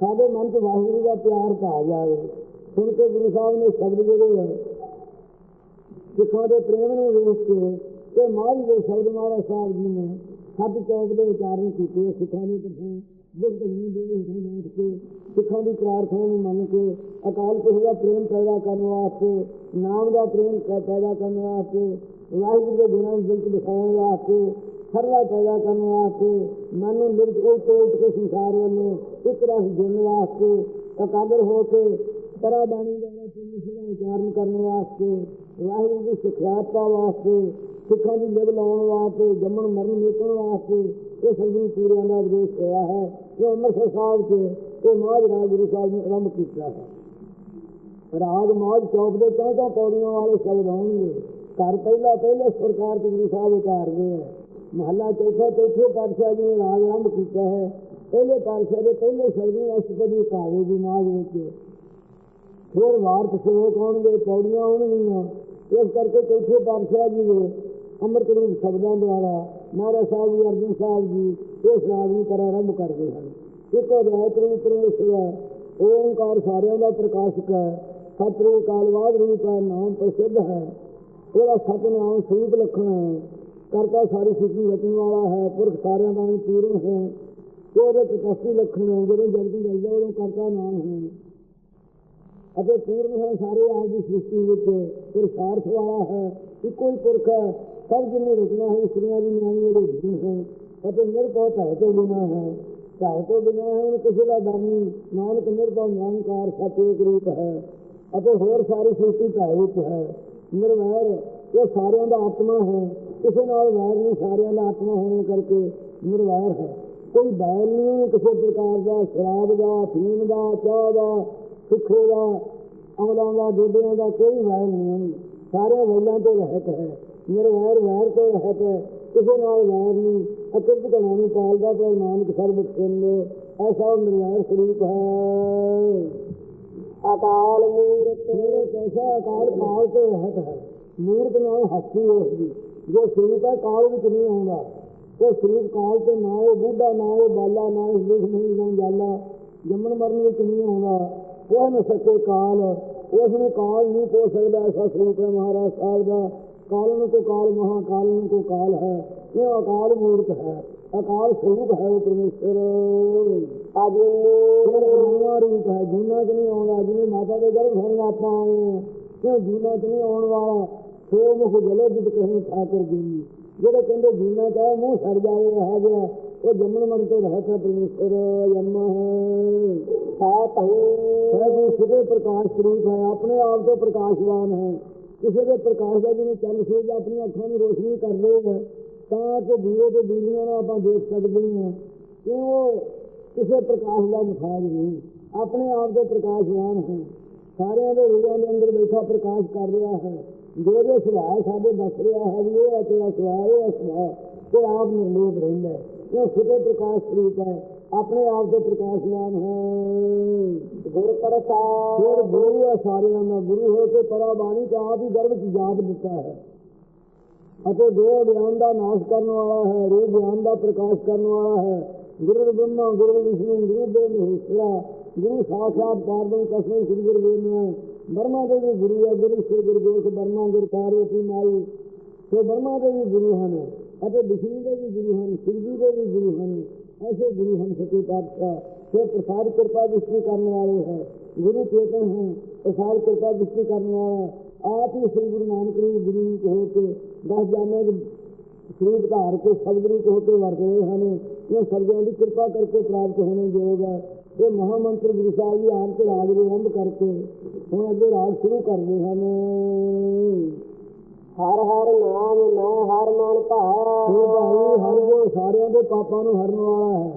ਸਾਡੇ ਮਨ 'ਚ ਵਾਹਿਗੁਰੂ ਦਾ ਪਿਆਰ ਪਾ ਜਾਵੇ। ਸੁਣ ਕੇ ਗੁਰੂ ਸਾਹਿਬ ਨੇ ਸ਼ਬਦ ਜਿਹੜੇ ਹੈ ਸਿੱਖਾਂ ਦੇ ਪ੍ਰੇਮ ਨੂੰ ਵੇਖ ਕੇ ਤੇ ਮਾਲ ਦੇ ਸ਼ਬਦ ਮਹਾਰਾਜ ਸਾਹਿਬ ਜੀ ਨੇ ਸੱਤ ਚੌਕ ਦੇ ਵਿਚਾਰਨ ਕੀਤੇ, ਸਿੱਖਾਂ ਦੇ ਪ੍ਰਤੀ ਜਿਸ ਧਰਮੀ ਦੇ ਵਿੱਚ ਬੈਠ ਕੇ ਸਿੱਖਾਂ ਦੀ ਪ੍ਰਾਰਥਨਾ ਨੂੰ ਮੰਨ ਕੇ ਅਕਾਲ ਪੁਰਖ ਦਾ ਪ੍ਰੇਮ ਪੈਦਾ ਕਰਨ ਵਾਸਤੇ, ਨਾਮ ਦਾ ਪ੍ਰੇਮ ਪੈਦਾ ਕਰਨ ਵਾਸਤੇ, ਵਾਹਿਗੁਰੂ ਦੇ ਗੁਣਾਂ ਨੂੰ ਦਿਲ 'ਚ ਦਿਖਾਉਣ ਵਾਸਤੇ ਸਰਲਾ ਪੈਦਾ ਕਰਨ ਵਾਸਤੇ, ਮਨ ਨੂੰ ਨਿਰਜ ਉਲਟ ਉਲਟ ਕੇ ਸੰਸਾਰ ਵੱਲੋਂ ਇੱਕ ਰਸ ਜੁੜਨ ਵਾਸਤੇ ਇਕਾਗਰ ਹੋ ਕੇ ਤਰਾ ਬਾਣੀ ਦਾ ਪਰਮੇਸ਼ਰ ਦਾ ਉਚਾਰਨ ਕਰਨ ਵਾਸਤੇ, ਵਾਹਿਗੁਰੂ ਦੀ ਸਿੱਖਿਆਤ ਪਾਉਣ ਵਾਸਤੇ, ਸਿੱਖਾਂ ਦੀ ਲਿਵ ਲਾਉਣ ਵਾਸਤੇ, ਜੰਮਣ ਮਰਨ ਮੇਟਣ ਵਾਸਤੇ ਇਹ ਸੰਗੀਤ ਪੂਰਿਆਂ ਦਾ ਉਪਦੇਸ਼ ਹੋਇਆ ਹੈ ਜੋ ਅੰਮ੍ਰਿਤਸਰ ਸਾਹਿਬ 'ਚ ਇਹ ਮਹਾਰਾਜ ਰਾਜ ਗੁਰੂ ਸਾਹਿਬ ਨੇ ਆਰੰਭ ਕੀਤਾ ਹੈ। ਰਾਗ ਮਾਜ ਚੌਕ ਦੇ ਚਾਂ ਪੌੜੀਆਂ ਵਾਲੇ ਸ਼ਬਦ ਆਉਣਗੇ ਘਰ ਪਹਿਲਾ ਪਹਿਲੇ ਸਰਕਾਰ ਤੇ ਗੁਰੂ ਸਾਹਿਬ ਉਤਾਰਦੇ ਆ। ਮਹੱਲਾ ਚੌਥਾ, ਚੌਥੇ ਪਾਤਸ਼ਾਹ ਜੀ ਨੇ ਰਾਗ ਆਰੰਭ ਕੀਤਾ ਹੈ। ਪਹਿਲੇ ਪਾਤਸ਼ਾਹ ਦੇ ਪਹਿਲੇ ਸ਼ਬਦ ਨੇ ਅਸ਼ਟਪਦੀ ਕਾਵੇ ਦੀ ਮਾਜ ਵਿੱਚ। ਫਿਰ ਵਾਰਤ ਸੇਵਕ ਆਉਣਗੇ ਪੌੜੀਆਂ ਆਉਣਗੀਆਂ ਇਸ ਕਰਕੇ ਚੌਥੇ ਪਾਤਸ਼ਾਹ ਜੀ ਨੇ ਅੰਮ੍ਰਿਤ ਰੂਪ ਸ਼ਬਦਾਂ ਦੁਆਰਾ ਮਹਾਰਾਜ ਸਾਹਿਬ ਜੀ, ਅਰਜਨ ਸਾਹਿਬ ਜੀ ਇਸ ਰਾਗ ਨੂੰ ਕਰ ਆਰੰਭ ਕਰਦੇ ਹਨ। ਇੱਕ ਅਧਿਆਇ ਰੂਪ ਪਰਮੇਸ਼ਰ ਹੈ, ਓੰਕਾਰ ਸਾਰਿਆਂ ਦਾ ਪ੍ਰਕਾਸ਼ਕ ਹੈ ਸਤਿ ਕਾਲਵਾਦ ਰੂਪ ਹੈ ਨਾਮ ਪ੍ਰਸਿੱਧ ਹੈ। ਉਹਦਾ ਸਤਨਾਮ ਸਰੂਪ ਲਖਣ ਹੈ, ਕਰਤਾ ਸਾਰੀ ਸ੍ਰਿਸ਼ਟੀ ਰਚਣ ਵਾਲਾ ਹੈ, ਪੁਰਖ ਸਾਰਿਆਂ ਦਾ ਹੀ ਪੂਰਨ ਹੈ। ਉਹਦੇ ਤਕਸੀ ਲਖਣ ਹੈ, ਜਦੋਂ ਜਲਦੀ ਜਾਂਦਾ ਉਦੋਂ ਕਰਤਾ ਨਾਮ ਹੈ। ਅਤੇ ਪੂਰਨ ਹੈ ਸਾਰੇ ਆਪ ਦੀ ਸ੍ਰਿਸ਼ਟੀ ਵਿੱਚ ਪੁਰਸ਼ਾਰਥ ਵਾਲਾ ਹੈ ਇੱਕੋ ਹੀ ਪੁਰਖ ਹੈ, ਸਭ ਜਿੰਨੇ ਰਚਨਾ ਹੈ ਇਸਤਰੀਆਂ ਦੀ ਨਿਆਣੀ ਉਹਦੇ ਜੀਵ ਹੈ ਅਤੇ ਨਿਰਭਉ ਭੈ ਤੋਂ ਬਿਨਾ ਹੈ। ਭੈ ਤੋਂ ਬਿਨਾ ਹੈ, ਉਹਨੂੰ ਕਿਸੇ ਦਾ ਦਾਨੀ ਨਾਨਕ ਨਿਰਭਉ ਨਿਰੰਕਾਰ ਸਤਿ ਰੂਪ ਹੈ, ਅਤੇ ਹੋਰ ਸਾਰੀ ਸ੍ਰਿਸ਼ਟੀ ਭੈ ਵਿੱਚ ਹੈ। ਨਿਰਵੈਰ, ਇਹ ਸਾਰਿਆਂ ਦਾ ਆਤਮਾ ਹੈ। ਕਿਸੇ ਨਾਲ ਵੈਰ ਨਹੀਂ, ਸਾਰਿਆਂ ਦਾ ਆਤਮਾ ਹੋਣ ਕਰਕੇ ਨਿਰਵੈਰ ਹੈ। ਕੋਈ ਬੈਲ ਨਹੀਂ, ਕਿਸੇ ਪ੍ਰਕਾਰ ਦਾ, ਸ਼ਰਾਬ ਦਾ ਫੀਮ ਦਾ, ਚਾਹ ਦਾ ਸੁੱਖੇ ਦਾ ਅਮਲਾਂ ਦਾ ਦੁੱਧਿਆਂ ਦਾ ਕੋਈ ਵੈਰ ਨਹੀਂ। ਸਾਰੇ ਵੈਲਾਂ ਤੋਂ ਰਹਿਤ ਹੈ। ਨਿਰਵੈਰ ਵੈਰ ਤੋਂ ਰਹਿਤ ਹੈ। ਕਿਸੇ ਨਾਲ ਵੈਰ ਨਹੀਂ। ਅਕਿਰਤ ਨੂੰ ਪਾਲਦਾ ਪਰ ਨਾਨਕ ਸਰਬ ਖੇਲੇ ਐਸਾ ਉਹ ਨਿਰਵੈਰ ਸਰੂਪ ਹੈ।
ਅਕਾਲ ਮੂਰਤ।
ਮੇਰੇ ਕੈਸਾ ਅਕਾਲ ਕਾਲ ਤੋਂ ਰਹਿਤ ਹੈ। ਮੂਰਤ ਨਾਲ ਹੱਸੀ ਉਸ ਦੀ ਜੋ ਸਰੂਪ ਹੈ ਕਾਲ ਵਿੱਚ ਨਹੀਂ ਆਉਂਦਾ। ਉਹ ਸਰੂਪ ਕਾਲ ਤੇ ਨਾ ਉਹ ਬੁੱਢਾ ਨਾ ਉਹ ਬਾਲਾ ਨਾ ਇਸ ਦੇਖ ਨਹੀਂ ਜਾਲਾ। ਜੰਮਣ ਮਰਨ ਵਿੱਚ ਨਹੀਂ ਆਉਂਦਾ। ਉਹ ਨ ਸਕੇ ਕਾਲ ਉਸ ਨੂੰ ਕਾਲ ਨਹੀਂ ਪੋ ਸਕਦਾ ਐਸਾ ਸਰੂਪ ਹੈ ਮਹਾਰਾਜ ਸਾਹਿਬ ਦਾ। ਕਾਲਨ ਕੋ ਕਾਲ ਮਹਾ ਕਾਲਨ ਕੋ ਕਾਲ ਹੈ। ਇਹ ਅਕਾਲ ਮੂਰਤ ਹੈ। ਅਕਾਲ ਸਰੂਪ ਹੈ ਉਹ ਪਰਮੇਸ਼ਰ।
ਅਜੂਨੀ
ਜੀਵਾ ਰੂਪ ਹੈ ਜੀਨਾ ਚ ਨਹੀਂ ਆਉਂਦਾ ਜਿਵੇਂ ਮਾਤਾ ਦੇ ਗਰਭ ਹੋਣ ਆਪਾਂ ਆਏ ਕਿਉਂ ਜੀਨਾ ਚ ਨਹੀਂ ਆਉਣ ਵਾਲਾ? ਸੋ ਮੁਖ ਜਲੇ ਜਿਤ ਕਹੀਂ ਠਾਕਰ ਜੀ। ਜਿਹੜੇ ਕਹਿੰਦੇ ਜੀਨਾ ਚਾਹੇ ਮੂੰਹ ਸੜ ਜਾਵੇ ਹੈ ਉਹ ਜੰਮਣ ਮਰਨ ਤੋਂ ਰਹਿਤ ਹੈ ਪਰਮੇਸ਼ਰ ਯਮਾ ਹੈ।
ਸਾਤ
ਹੈ। ਸਿੱਧੇ ਪ੍ਰਕਾਸ਼ ਸਰੂਪ ਹੈ ਆਪਣੇ ਆਪ ਤੋਂ ਪ੍ਰਕਾਸ਼ਵਾਨ ਹੈ। ਕਿਸੇ ਦੇ ਪ੍ਰਕਾਸ਼ ਦਾ ਜਿਵੇਂ ਚੰਨ ਸੂਰਜ ਆਪਣੀ ਅੱਖਾਂ ਨੂੰ ਰੋਸ਼ਨੀ ਕਰ ਹੈ ਤਾਂ ਕਿ ਦੀਵੇ ਤੇ ਬਿਜਲੀਆਂ ਨਾਲ ਆਪਾਂ ਦੇਖ ਸਕਦੇ ਹਾਂ। ਕਿ ਉਹ ਕਿਸੇ ਪ੍ਰਕਾਸ਼ ਦਾ ਮੁਖਾਜ ਨਹੀਂ। ਆਪਣੇ ਆਪ ਤੋਂ ਪ੍ਰਕਾਸ਼ਵਾਨ ਹੈ। ਸਾਰਿਆਂ ਦੇ ਰੂਹਾਂ ਦੇ ਅੰਦਰ ਬੈਠਾ ਪ੍ਰਕਾਸ਼ ਕਰ ਰਿਹਾ ਹੈ। ਜੋ ਜੋ ਸੁਭਾਅ ਸਾਡੇ ਦੱਸ ਰਿਹਾ ਹੈ ਵੀ ਇਹ ਹੈ ਤੇਰਾ ਸੁਭਾਅ ਇਹ ਹੈ ਸੁਭਾਅ। ਤੇ ਆਪ ਨਿਰਲੋਪ ਰਹਿੰਦਾ ਹੈ। ਇਹ ਸਿੱਧੇ ਪ੍ਰਕਾਸ਼ ਸਰੂਪ ਹੈ ਆਪਣੇ ਆਪ ਤੋਂ ਪ੍ਰਕਾਸ਼ਵਾਨ ਹੈ।
ਗੁਰ ਪ੍ਰਸਾਦ।
ਫਿਰ ਗੁਰੂ ਹੈ ਸਾਰਿਆਂ ਦਾ ਗੁਰੂ ਹੋ ਕੇ ਪਰਾ ਬਾਣੀ ਤੇ ਆਪ ਹੀ ਗਰਭ ਚ ਜਾਪ ਦਿੱਤਾ ਹੈ। ਅਤੇ ਦੇਹ ਗਿਆਨ ਦਾ ਨਾਸ਼ ਕਰਨ ਵਾਲਾ ਹੈ ਰੂਪ ਗਿਆਨ ਦਾ ਪ੍ਰਕਾਸ਼ ਕਰਨ ਵਾਲਾ ਹੈ। ਗੁਰੂ ਬ੍ਰਹਮਾ ਗੁਰੂ ਵਿਸ਼ਨੂੰ ਗੁਰੂ ਦੇਵ ਮਹੇਸ਼ਵਰਾ ਗੁਰੂ ਸਾਖਾਤ ਪਾਰਬਨ ਕਸਮੇ ਸ੍ਰੀ ਗੁਰੂ ਗੋਬਿੰਦ ਬਰਮਾ ਦੇ ਵੀ ਗੁਰੂ ਹੈ ਗੁਰੂ ਸ੍ਰੀ ਗੁਰੂ ਗੋਖ ਬਰਮਾ ਗੁਰੂ ਪਾਰਵਤੀ ਮਾਈ। ਸੋ ਬਰਮਾ ਦੇ ਵੀ ਗੁਰੂ ਹਨ। ਅਤੇ ਵਿਸ਼ਨੂੰ ਦੇ ਵੀ ਗੁਰੂ ਹਨ ਸ਼ਿਵ ਜੀ ਦੇ ਵੀ ਗੁਰੂ ਹਨ, ਐਸੇ ਗੁਰੂ ਹਨ ਸਤੀ ਪਾਤਸ਼ਾਹ। ਸੋ ਪ੍ਰਸਾਦ ਕਿਰਪਾ ਦ੍ਰਿਸ਼ਟੀ ਕਰਨ ਵਾਲੇ ਹੈ, ਗੁਰੂ ਚੇਤਨ ਹੈ ਪ੍ਰਸਾਦ ਕਿਰਪਾ ਦ੍ਰਿਸ਼ਟੀ ਕਰਨ ਵਾਲਾ ਆਪ ਹੀ ਸ੍ਰੀ ਗੁਰੂ ਨਾਨਕ ਦੇਵ ਗੁਰੂ ਜੀ ਹੋ ਕੇ ਦਸ ਜਾਣੇ ਦੇ ਸਰੀਰ ਧਾਰ ਕੇ ਸ਼ਬਦ ਰੂਪ ਕੇ ਵਰਤ ਰਹੇ ਹਨ। ਇਹ ਸਰਜਣ ਦੀ ਕਿਰਪਾ ਕਰਕੇ ਪ੍ਰਾਪਤ ਹੋਣੇ ਯੋਗ ਹੈ। ਇਹ ਮਹਾਮੰਤਰ ਗੁਰੂ ਸਾਹਿਬ ਜੀ ਆਪ ਕੇ ਰਾਜ ਦੇ ਆਰੰਭ ਕਰਕੇ ਹੁਣ ਅੱਗੇ ਰਾਜ ਸ਼ੁਰੂ ਕਰਦੇ ਹਨ।
ਹਰ ਹਰ ਨਾਮ, ਮੈਂ ਹਰ ਮਨ
ਇਹ
ਭਾਇਆ
ਭਾਈ ਹਰ ਜੋ ਸਾਰਿਆਂ ਦੇ ਪਾਪਾਂ ਨੂੰ ਹਰਨ ਵਾਲਾ ਹੈ।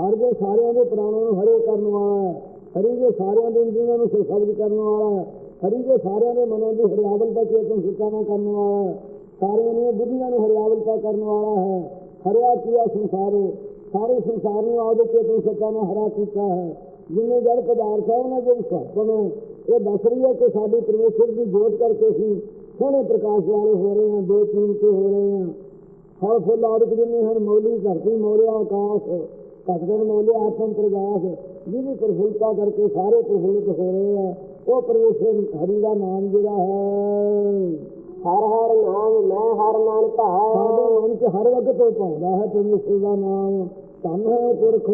ਹਰ ਜੋ ਸਾਰਿਆਂ ਦੇ ਪ੍ਰਾਣਾਂ ਨੂੰ ਹਰੇ ਕਰਨ ਵਾਲਾ ਹੈ। ਹਰੀ ਜੋ ਸਾਰਿਆਂ ਦੇ ਇੰਦਰੀਆਂ ਨੂੰ ਸ਼ਬਦ ਕਰਨ ਵਾਲਾ ਹੈ। ਹਰੀ ਜੋ ਸਾਰਿਆਂ ਦੇ ਮਨਾਂ ਦੀ ਹਰਿਆਵਲਤਾ ਚੇਤਨ ਸਿੱਖਾਂ ਕਰਨ ਵਾਲਾ ਹੈ। ਸਾਰਿਆਂ ਦੀਆਂ ਬੁੱਧੀਆਂ ਨੂੰ ਹਰਿਆਵਲਤਾ ਕਰਨ ਵਾਲਾ ਹੈ। ਹਰਿਆ ਕੀਆ ਸੰਸਾਰ, ਸਾਰੇ ਸੰਸਾਰ ਨੂੰ ਆਦੇ ਚੇਤਨ ਸਿੱਖਾਂ ਨੇ ਹਰਾ ਕੀਤਾ ਹੈ। ਜਿੰਨੇ ਜੜ ਪਦਾਰਥ ਹੈ ਉਹਨਾਂ ਦੇ ਸਹਪਨ ਇਹ ਦੱਸ ਰਹੀ ਹੈ ਕਿ ਸਾਡੀ ਪਰਮੇਸ਼ਰ ਦੀ ਜੋਤ ਕਰਕੇ ਸੀ ਸੋਹਣੇ ਪ੍ਰਕਾਸ਼ ਵਾਲੇ ਹੋ ਰਹੇ ਹਾਂ ਦੋ ਤੀਨ ਤੇ ਹੋ ਰਹੇ ਹਾਂ ਫਲ ਫੁੱਲ ਆਦਿਕ ਜਿੰਨੇ ਹਨ, ਮੌਲੀ ਧਰਤੀ, ਮੌਲਿਆ ਆਕਾਸ਼ ਘਟਗਨ ਮੌਲਿਆ ਆਤਮ ਪ੍ਰਗਾਸ, ਜਿਹਦੀ ਪ੍ਰਫੁੱਲਤਾ ਕਰਕੇ ਸਾਰੇ ਪ੍ਰਫੁੱਲਿਤ ਹੋ ਰਹੇ ਆ, ਉਹ ਪਰਮੇਸ਼ਰ ਹਰੀ ਦਾ ਨਾਮ ਜਿਹੜਾ ਹੈ,
ਹਰ ਹਰ ਨਾਮ ਮੈਂ ਹਰ ਮਨ ਭਾਇਆ
ਸਾਡੇ ਮਨ 'ਚ ਹਰ ਵਕਤ ਉਹ ਪਾਉਂਦਾ ਹੈ ਪਰਮੇਸ਼ਰ ਦਾ ਨਾਮ। ਧੰਨ ਹੈ ਪੁਰਖ,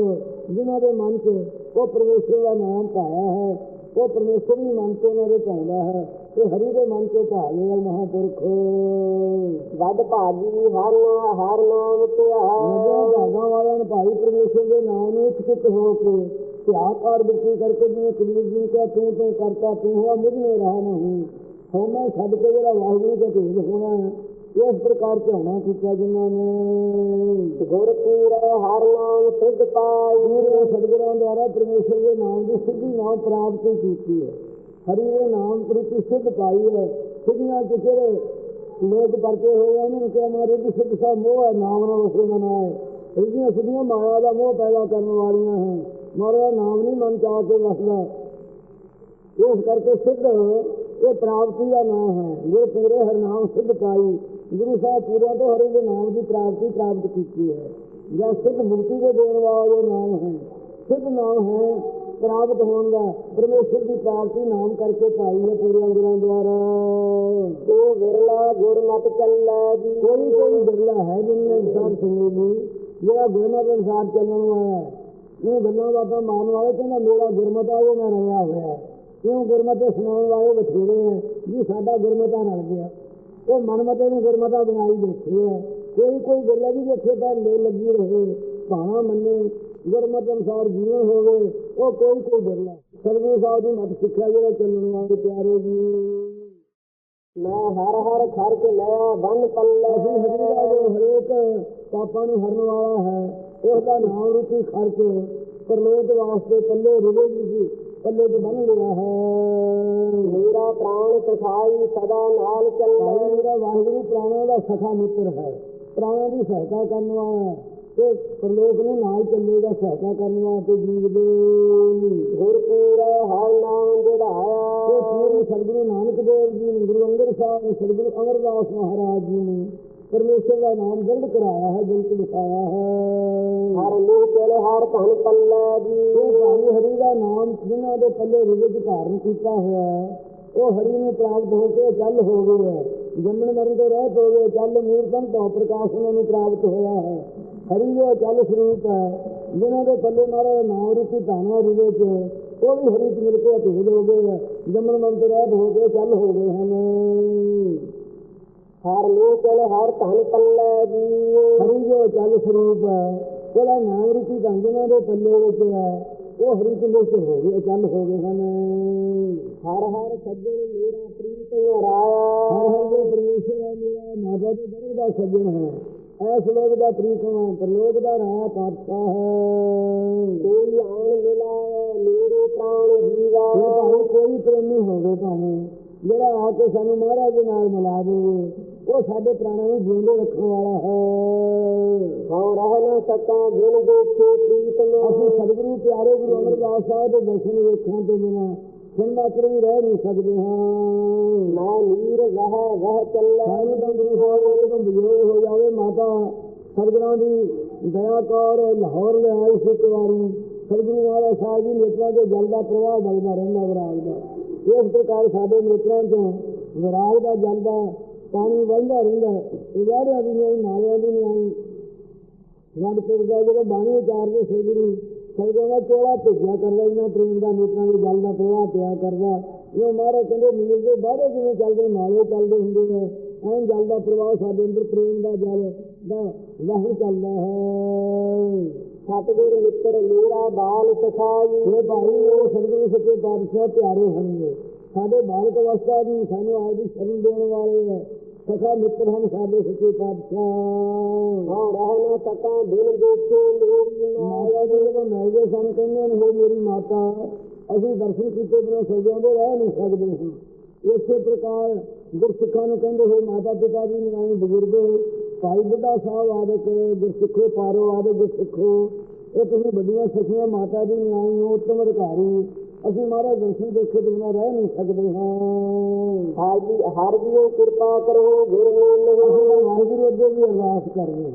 ਜਿਨ੍ਹਾਂ ਦੇ ਮਨ 'ਚ ਉਹ ਪਰਮੇਸ਼ਰ ਦਾ ਨਾਮ ਪਾਇਆ ਹੈ। ਉਹ ਪਰਮੇਸ਼ਰ ਹੀ ਮਨ 'ਚ ਉਹਨਾਂ ਦੇ ਪਾਉਂਦਾ ਹੈ। ਤੇ ਹਰੀ ਦੇ ਮਨ ਚੋਂ ਭਾਗੇ ਮਹਾਪੁਰਖ।
ਵੱਡ ਭਾਗੀ ਹਰ ਨਾ ਹਰ ਨਾਮ
ਨਦੀਆਂ
ਧਿਆਏ
ਭਾਗਾਂ ਵਾਲਿਆਂ ਨੇ ਭਾਈ ਪਰਮੇਸ਼ਰ ਦੇ ਨਾਮ ਨੂੰ ਇਕਚਿਤ ਹੋ ਕੇ ਧਿਆਕਾਰ ਬਿਰਤੀ ਕਰਕੇ ਜਿਵੇਂ ਕਬੀਰ ਜੀ ਕਾ ਤੂੰ ਤੂੰ ਕਰਤਾ ਤੂੰ ਹੋਆ ਮੁਝ ਨੇ ਰਹਾ ਨਹੀਂ। ਹਉਮੈ ਛੱਡ ਕੇ ਜਿਹੜਾ ਵਾਹਿਗੁਰੂ ਦਾ ਭੇਦ ਹੋਣਾ ਇਸ ਪ੍ਰਕਾਰ ਝਾਉਣਾ ਕੀਤਾ ਜਿਨ੍ਹਾਂ ਨੇ।
ਗੁਰ ਪੀਰ ਹਰ ਨਾਮ ਸਿੱਧ ਪਾਈ
ਪੂਰੇ ਸਤਿਗੁਰਾਂ ਦੁਆਰਾ ਪਰਮੇਸ਼ਰ ਦੇ ਨਾਮ ਦੀ ਸਿੱਧੀ ਨਾਮ ਪ੍ਰਾਪਤੀ ਕੀਤੀ ਹੈ। ਹਰੀ ਦੇ ਨਾਮ ਪ੍ਰਤੀ ਸਿੱਧ ਪਾਈ ਹੈ। ਸਿੱਧੀਆਂ ਚ ਜਿਹੜੇ ਲੋਕ ਪਰਤੇ ਹੋਏ ਆ, ਉਹਨਾਂ ਨੂੰ ਕਿਹਾ ਮਾਰੇ ਦੀ ਸਿੱਧ ਸਾਹਿਬ ਮੋਹ ਹੈ ਨਾਮ ਨਾਲ ਉਸੇ ਮਨਾਏ ਇਹਦੀਆਂ ਸਿੱਧੀਆਂ ਮਾਇਆ ਦਾ ਮੋਹ ਪੈਦਾ ਕਰਨ ਵਾਲੀਆਂ ਹੈ ਮਾਰਾ ਨਾਮ ਨਹੀਂ ਮਨ ਚ ਕੇ ਵਸਦਾ ਇਸ ਕਰਕੇ ਸਿੱਧ ਇਹ ਪ੍ਰਾਪਤੀ ਦਾ ਨਾਮ ਹੈ। ਇਹ ਪੂਰੇ ਹਰਨਾਮ ਸਿੱਧ ਪਾਈ। ਗੁਰੂ ਸਾਹਿਬ ਪੂਰਿਆਂ ਤੋਂ ਹਰੀ ਦੇ ਨਾਮ ਦੀ ਪ੍ਰਾਪਤੀ ਪ੍ਰਾਪਤ ਕੀਤੀ ਹੈ। ਜਾਂ ਸਿੱਧ ਮੁਕਤੀ ਦੇ ਦੇਣ ਵਾਲਾ ਜੋ ਨਾਮ ਹੈ। ਸਿੱਧ ਨਾਮ ਹੈ ਪ੍ਰਾਪਤ ਹੋਣ ਦਾ ਪਰਮੇਸ਼ਰ ਦੀ ਪ੍ਰਾਪਤੀ ਨਾਮ ਕਰਕੇ ਪਾਈ ਹੈ ਪੂਰੇ ਗੁਰਾਂ ਦੁਆਰਾ।
ਤੂੰ ਵਿਰਲਾ ਗੁਰਮਤਿ ਚੱਲੈ ਜੀ।
ਕੋਈ ਕੋਈ ਬਿਰਲਾ ਹੈ ਜਿਹਨੇ ਇਨਸਾਨ ਸੁਣੀ ਨਹੀਂ ਜਿਹੜਾ ਗੁਰਮਤਿ ਅਨੁਸਾਰ ਚੱਲਣ ਵਾਲਾ ਹੈ। ਇਹ ਗੱਲਾਂ ਬਾਤਾਂ ਮਾਰਨ ਵਾਲੇ ਕਹਿੰਦਾ ਮੇਰਾ ਗੁਰਮਤਾ ਉਹ ਨਾ ਰਲਿਆ ਹੋਇਆ। ਕਿਉਂ ਗੁਰਮਤਿ ਸੁਣਾਉਣ ਵਾਲੇ ਬਥੇਰੇ ਹੈ ਜੀ ਸਾਡਾ ਗੁਰਮਤਾ ਰਲ ਗਿਆ। ਉਹ ਮਨਮਤੇ ਨੂੰ ਗੁਰਮਤਾ ਬਣਾਈ ਬੈਠੇ ਹੈ। ਕੋਈ ਕੋਈ ਬਿਰਲਾ ਵੀ ਦੇਖੇ ਤਾਂ ਲੈ ਲੱਗੀ ਰਹੇ ਭਾਣਾ ਮੰਨੇ ਗੁਰਮਤਿ ਅਨੁਸਾਰ ਜੀਵਨ ਹੋਵੇ, ਉਹ ਕੋਈ ਕੋਈ ਬਿਰਲਾ ਸਰਗੁਰੂ ਸਾਹਿਬ ਦੀ ਮਤ ਸਿੱਖਿਆ ਜਿਹੜਾ ਚੱਲਣ ਵਾਲੇ ਪਿਆਰੇ ਜੀ।
ਮੈਂ ਹਰ ਹਰ ਖਰਚ ਲਿਆ ਬੰਨ ਪੱਲੇ।
ਅਸੀਂ ਹਰੀ ਜੋ ਹਰੇਕ ਪਾਪਾਂ ਨੂੰ ਹਰਨ ਵਾਲਾ ਹੈ। ਉਸ ਦਾ ਨਾਮ ਰੂਪੀ ਖਰਚ ਪਰਲੋਕ ਵਾਸਤੇ ਪੱਲੇ ਰੁਵੇ ਜੀ ਪੱਲੇ ਤੇ ਬੰਨ ਲਿਆ ਹੈ।
ਮੇਰਾ ਪ੍ਰਾਣ ਸਖਾਈ ਸਦਾ ਨਾਲ
ਭਾਈ, ਮੇਰਾ ਵਾਹਿਗੁਰੂ, ਪ੍ਰਾਣਾਂ ਦਾ ਸਖਾ ਮਿੱਤਰ ਹੈ। ਪ੍ਰਾਣਾਂ ਦੀ ਸਹਾਇਤਾ ਕਰਨ ਵਾਲਾ ਹੈ। ਤੇ ਪਰਲੋਕ ਨੂੰ ਨਾਲ ਚੱਲੇਗਾ ਸਹਾਇਤਾ ਕਰਨ ਵਾਸਤੇ ਜੀਵ ਦੇ
ਗੁਰ ਪੀਰ ਹਰ ਨਾਮ
ਤੇ
ਜੜਾਇਆ
ਪੂਰੇ ਸਤਿਗੁਰੂ ਨਾਨਕ ਦੇਵ ਜੀ ਨੇ ਗੁਰੂ ਅੰਗਦ ਸਾਹਿਬ ਨੇ ਸਤਿਗੁਰੂ ਅਮਰਦਾਸ ਮਹਾਰਾਜ ਜੀ ਨੇ ਪਰਮੇਸ਼ਰ ਦਾ ਨਾਮ ਦਰਦ ਕਰਾਇਆ ਹੈ ਚ ਲਿਖਾਇਆ ਹੈ।
ਹਰ ਮੂਹ ਚਲੇ ਹਰ ਧਨ ਪੱਲੇ ਜੀ।
ਉਹ ਭਾਈ ਹਰੀ ਦਾ ਨਾਮ ਜਿਨ੍ਹਾਂ ਦੇ ਪੱਲੇ ਰਿਜਕ ਧਾਰਨ ਕੀਤਾ ਹੋਇਆ ਹੈ ਉਹ ਹਰੀ ਨੂੰ ਪ੍ਰਾਪਤ ਹੋ ਕੇ ਚੱਲ ਹੋ ਗਏ ਹੈ। ਜੰਮਣ ਮਰਨ ਤੋਂ ਰਹਿਤ ਹੋ ਗਏ ਚੱਲ ਮੂਰਤਨ ਤੋਂ ਪ੍ਰਕਾਸ਼ ਨੂੰ ਪ੍ਰਾਪਤ ਹੋਇਆ ਹੈ। ਹਰੀ ਜੋ ਚੱਲ ਸਰੂਪ ਹੈ ਜਿਨ੍ਹਾਂ ਦੇ ਪੱਲੇ ਮਾਰਾ ਨਾਮ ਰੂਪੀ ਧਾਨਵਾ ਰਿਜੇ ਚ ਉਹ ਵੀ ਹਰੀ ਚ ਮਿਲ ਕੇ ਅਤੇਜ ਹੋ ਗਏ ਹੈ ਜੰਮਣ ਮਰਨ ਤੋਂ ਰਹਿਤ ਹੋ ਕੇ ਚੱਲ ਹੋ ਗਏ ਹਨ।
ਹਰ ਮੂਹ ਚਲੇ ਹਰ ਧਨ ਪੱਲੇ ਜੀ
ਹਰੀ ਜੋ ਚੱਲ ਸਰੂਪ ਹੈ ਉਹਦਾ ਨਾਮ ਰੂਪੀ ਜਿਨ੍ਹਾਂ ਦੇ ਪੱਲੇ ਵਿੱਚ ਹੈ ਉਹ ਹਰੀ ਚ ਮਿਲ ਕੇ ਹੋ ਗਏ ਚੱਲ ਹੋ ਗਏ ਹਨ।
ਹਰ ਹਰ ਸੱਜਣ ਮੇਰਾ ਪ੍ਰੀਤ
ਹਰ
ਹਰਾਇਆ
ਹਰ ਜੋ ਪਰਮੇਸ਼ਰ ਹੈ ਮੇਰਾ ਮਾਤਾ ਦੇ ਦਰਦ ਦਾ ਸੱਜਣ ਹੈ। ਐਸ ਲੋਕ ਦਾ ਹੈ ਪਰਲੋਕ ਦਾ ਰਾਹ ਪਾਤਸ਼ਾਹ ਹੈ।
ਕੋਈ ਆਣ ਮਿਲਾਇਆ ਮੇਰੇ ਪ੍ਰਾਣ ਜੀਵਾ
ਭਾਵੇਂ ਕੋਈ ਪ੍ਰੇਮੀ ਹੋਵੇ ਭਾਵੇਂ ਜਿਹੜਾ ਆ ਕੇ ਸਾਨੂੰ ਮਹਾਰਾਜ ਦੇ ਨਾਲ ਮਿਲਾ ਦੇਵੇ ਉਹ ਸਾਡੇ ਪ੍ਰਾਣਾਂ ਨੂੰ ਜਿਉਂਦੇ ਰੱਖਣ ਵਾਲਾ ਹੈ।
ਹਉ ਰਹਿ ਨਾ ਸਕਾਂ ਬਿਨ ਦੇਖੇ ਪ੍ਰੀਤ
ਅਸੀਂ
ਮੈਂ
ਸਤਿਗੁਰੂ ਪਿਆਰੇ ਗੁਰੂ ਅਮਰਦਾਸ ਸਾਹਿਬ ਦੇ ਦਰਸ਼ਨ ਵੇਖਣ ਤੋਂ ਬਿਨਾਂ ਖਿੰਡਾ ਕਰ ਰਹਿ ਨਹੀਂ ਸਕਦੇ ਹਾਂ।
ਮੈਂ ਨੀਰ ਰਹਿ ਰਹਿ ਚੱਲੇ।
ਸਾਨੂੰ ਤਾਂ ਗੁਰੂ ਸਾਹਿਬ ਦੇ ਤੋਂ ਵਿਯੋਗ ਹੋ ਜਾਵੇ, ਮਾਤਾ ਸਤਿਗੁਰਾਂ ਦੀ ਦਇਆ ਕੌਰ ਲਾਹੌਰ ਲੈ ਆਈ ਸੀ ਇੱਕ ਵਾਰੀ। ਸਤਿਗੁਰੂ ਮਹਾਰਾਜ ਸਾਹਿਬ ਜੀ ਨੇਤਰਾਂ ਦੇ ਜਲ ਦਾ ਪ੍ਰਵਾਹ ਵਗਦਾ ਰਹਿੰਦਾ ਵਿਰਾਗ ਦਾ। ਇਸ ਪ੍ਰਕਾਰ ਸਾਡੇ ਨੇਤਰਾਂ ਤੋਂ ਵਿਰਾਗ ਦਾ ਜਲ ਦਾ ਪਾਣੀ ਵਹਿੰਦਾ ਰਹਿੰਦਾ। ਉਜਾੜਿਆਂ ਦੀ ਨਹੀਂ ਨਾਲਿਆਂ ਦੀ ਨਹੀਂ ਵੱਡ ਤੁਰਦਾ ਜਦੋਂ ਬਾਣੀ ਉਚਾਰਦੇ ਸਤਿਗੁਰੂ। ਸਤਿਗੁਰਾਂ ਦਾ ਚੋਲਾ ਭੇਜਿਆ ਕਰਦਾ ਇਹਨਾਂ ਪ੍ਰੇਮ ਦਾ ਨੇਤਰਾਂ ਦੇ ਜਲ ਦਾ ਪ੍ਰਵਾਹ ਪਿਆ ਕਰਦਾ। ਇਹ ਮਹਾਰਾਜ ਕਹਿੰਦੇ ਨੀਲ ਦੇ ਬਾਹਰੇ ਜਿਵੇਂ ਚੱਲਦੇ? ਨਾਲੇ ਚੱਲਦੇ ਹੁੰਦੇ ਨੇ। ਐਂ ਜਲ ਦਾ ਪ੍ਰਵਾਹ ਸਾਡੇ ਅੰਦਰ ਪ੍ਰੇਮ ਦਾ ਜਲ ਦਾ ਵਹਿ ਚੱਲਦਾ ਹੈ।
ਸਤਿਗੁਰ ਮਿੱਤਰ ਮੇਰਾ ਬਾਲ ਸਖਾਈ।
ਇਹ ਭਾਈ ਉਹ ਸਤਿਗੁਰੂ ਸੱਚੇ ਪਾਤਸ਼ਾਹ ਪਿਆਰੇ ਹਨ ਸਾਡੇ ਬਾਲਕ ਅਵਸਥਾ ਦੀ ਸਾਨੂੰ ਆਪ ਦੀ ਸ਼ਰਨ ਦੇਣ ਵਾਲੇ ਹੈ ਸਖਾ ਮਿੱਤਰ ਹਨ ਸਾਡੇ ਸੱਚੇ ਪਾਤਸ਼ਾਹ।
ਹਉ ਰਹਿ ਨਾ ਸਕਾਂ ਬਿਨ ਮੇਰੀ
ਮਾਇਆ ਦੇ ਜਦੋਂ ਮੈਗੇ ਕਹਿੰਦੇ ਨੇ, ਹੋ ਮੇਰੀ ਮਾਤਾ, ਅਸੀਂ ਦਰਸ਼ਨ ਕੀਤੇ ਬਿਨਾਂ ਸਜਿਆਂਦੇ ਰਹਿ ਨਹੀਂ ਸਕਦੇ ਹਾਂ। ਇਸੇ ਪ੍ਰਕਾਰ ਗੁਰਸਿੱਖਾਂ ਨੂੰ ਕਹਿੰਦੇ ਹੋਏ ਮਾਤਾ ਪਿਤਾ ਜੀ ਨਿਆਈ ਬਜ਼ੁਰਗ, ਭਾਈ ਬੁੱਢਾ ਸਾਹਿਬ ਆਦਿਕ ਗੁਰਸਿੱਖੋ ਪਾਰੋ ਆਦਿਕ ਗੁਰਸਿੱਖੋ। ਇਹ ਤੁਸੀਂ ਵੱਡੀਆਂ ਸਖੀਆਂ ਮਾਤਾ ਦੀ ਨਿਆਈ ਹੋ ਉੱਤਮ ਅਧਿਕਾਰੀ ਅਸੀਂ ਮਹਾਰਾਜ ਦਰਸ਼ਨ ਦੇਖੇ ਬਿਨਾਂ ਰਹਿ ਨਹੀਂ ਸਕਦੇ ਹਾਂ
ਹਰ ਜੀ ਹਰ ਜੀਓ ਕਿਰਪਾ ਕਰੋ ਗੁਰ ਮੇਲ
ਅਸੀਂ
ਹੋ
ਵਾਹਿਗੁਰੂ ਅੱਗੇ ਵੀ ਅਰਦਾਸ ਕਰਦੇ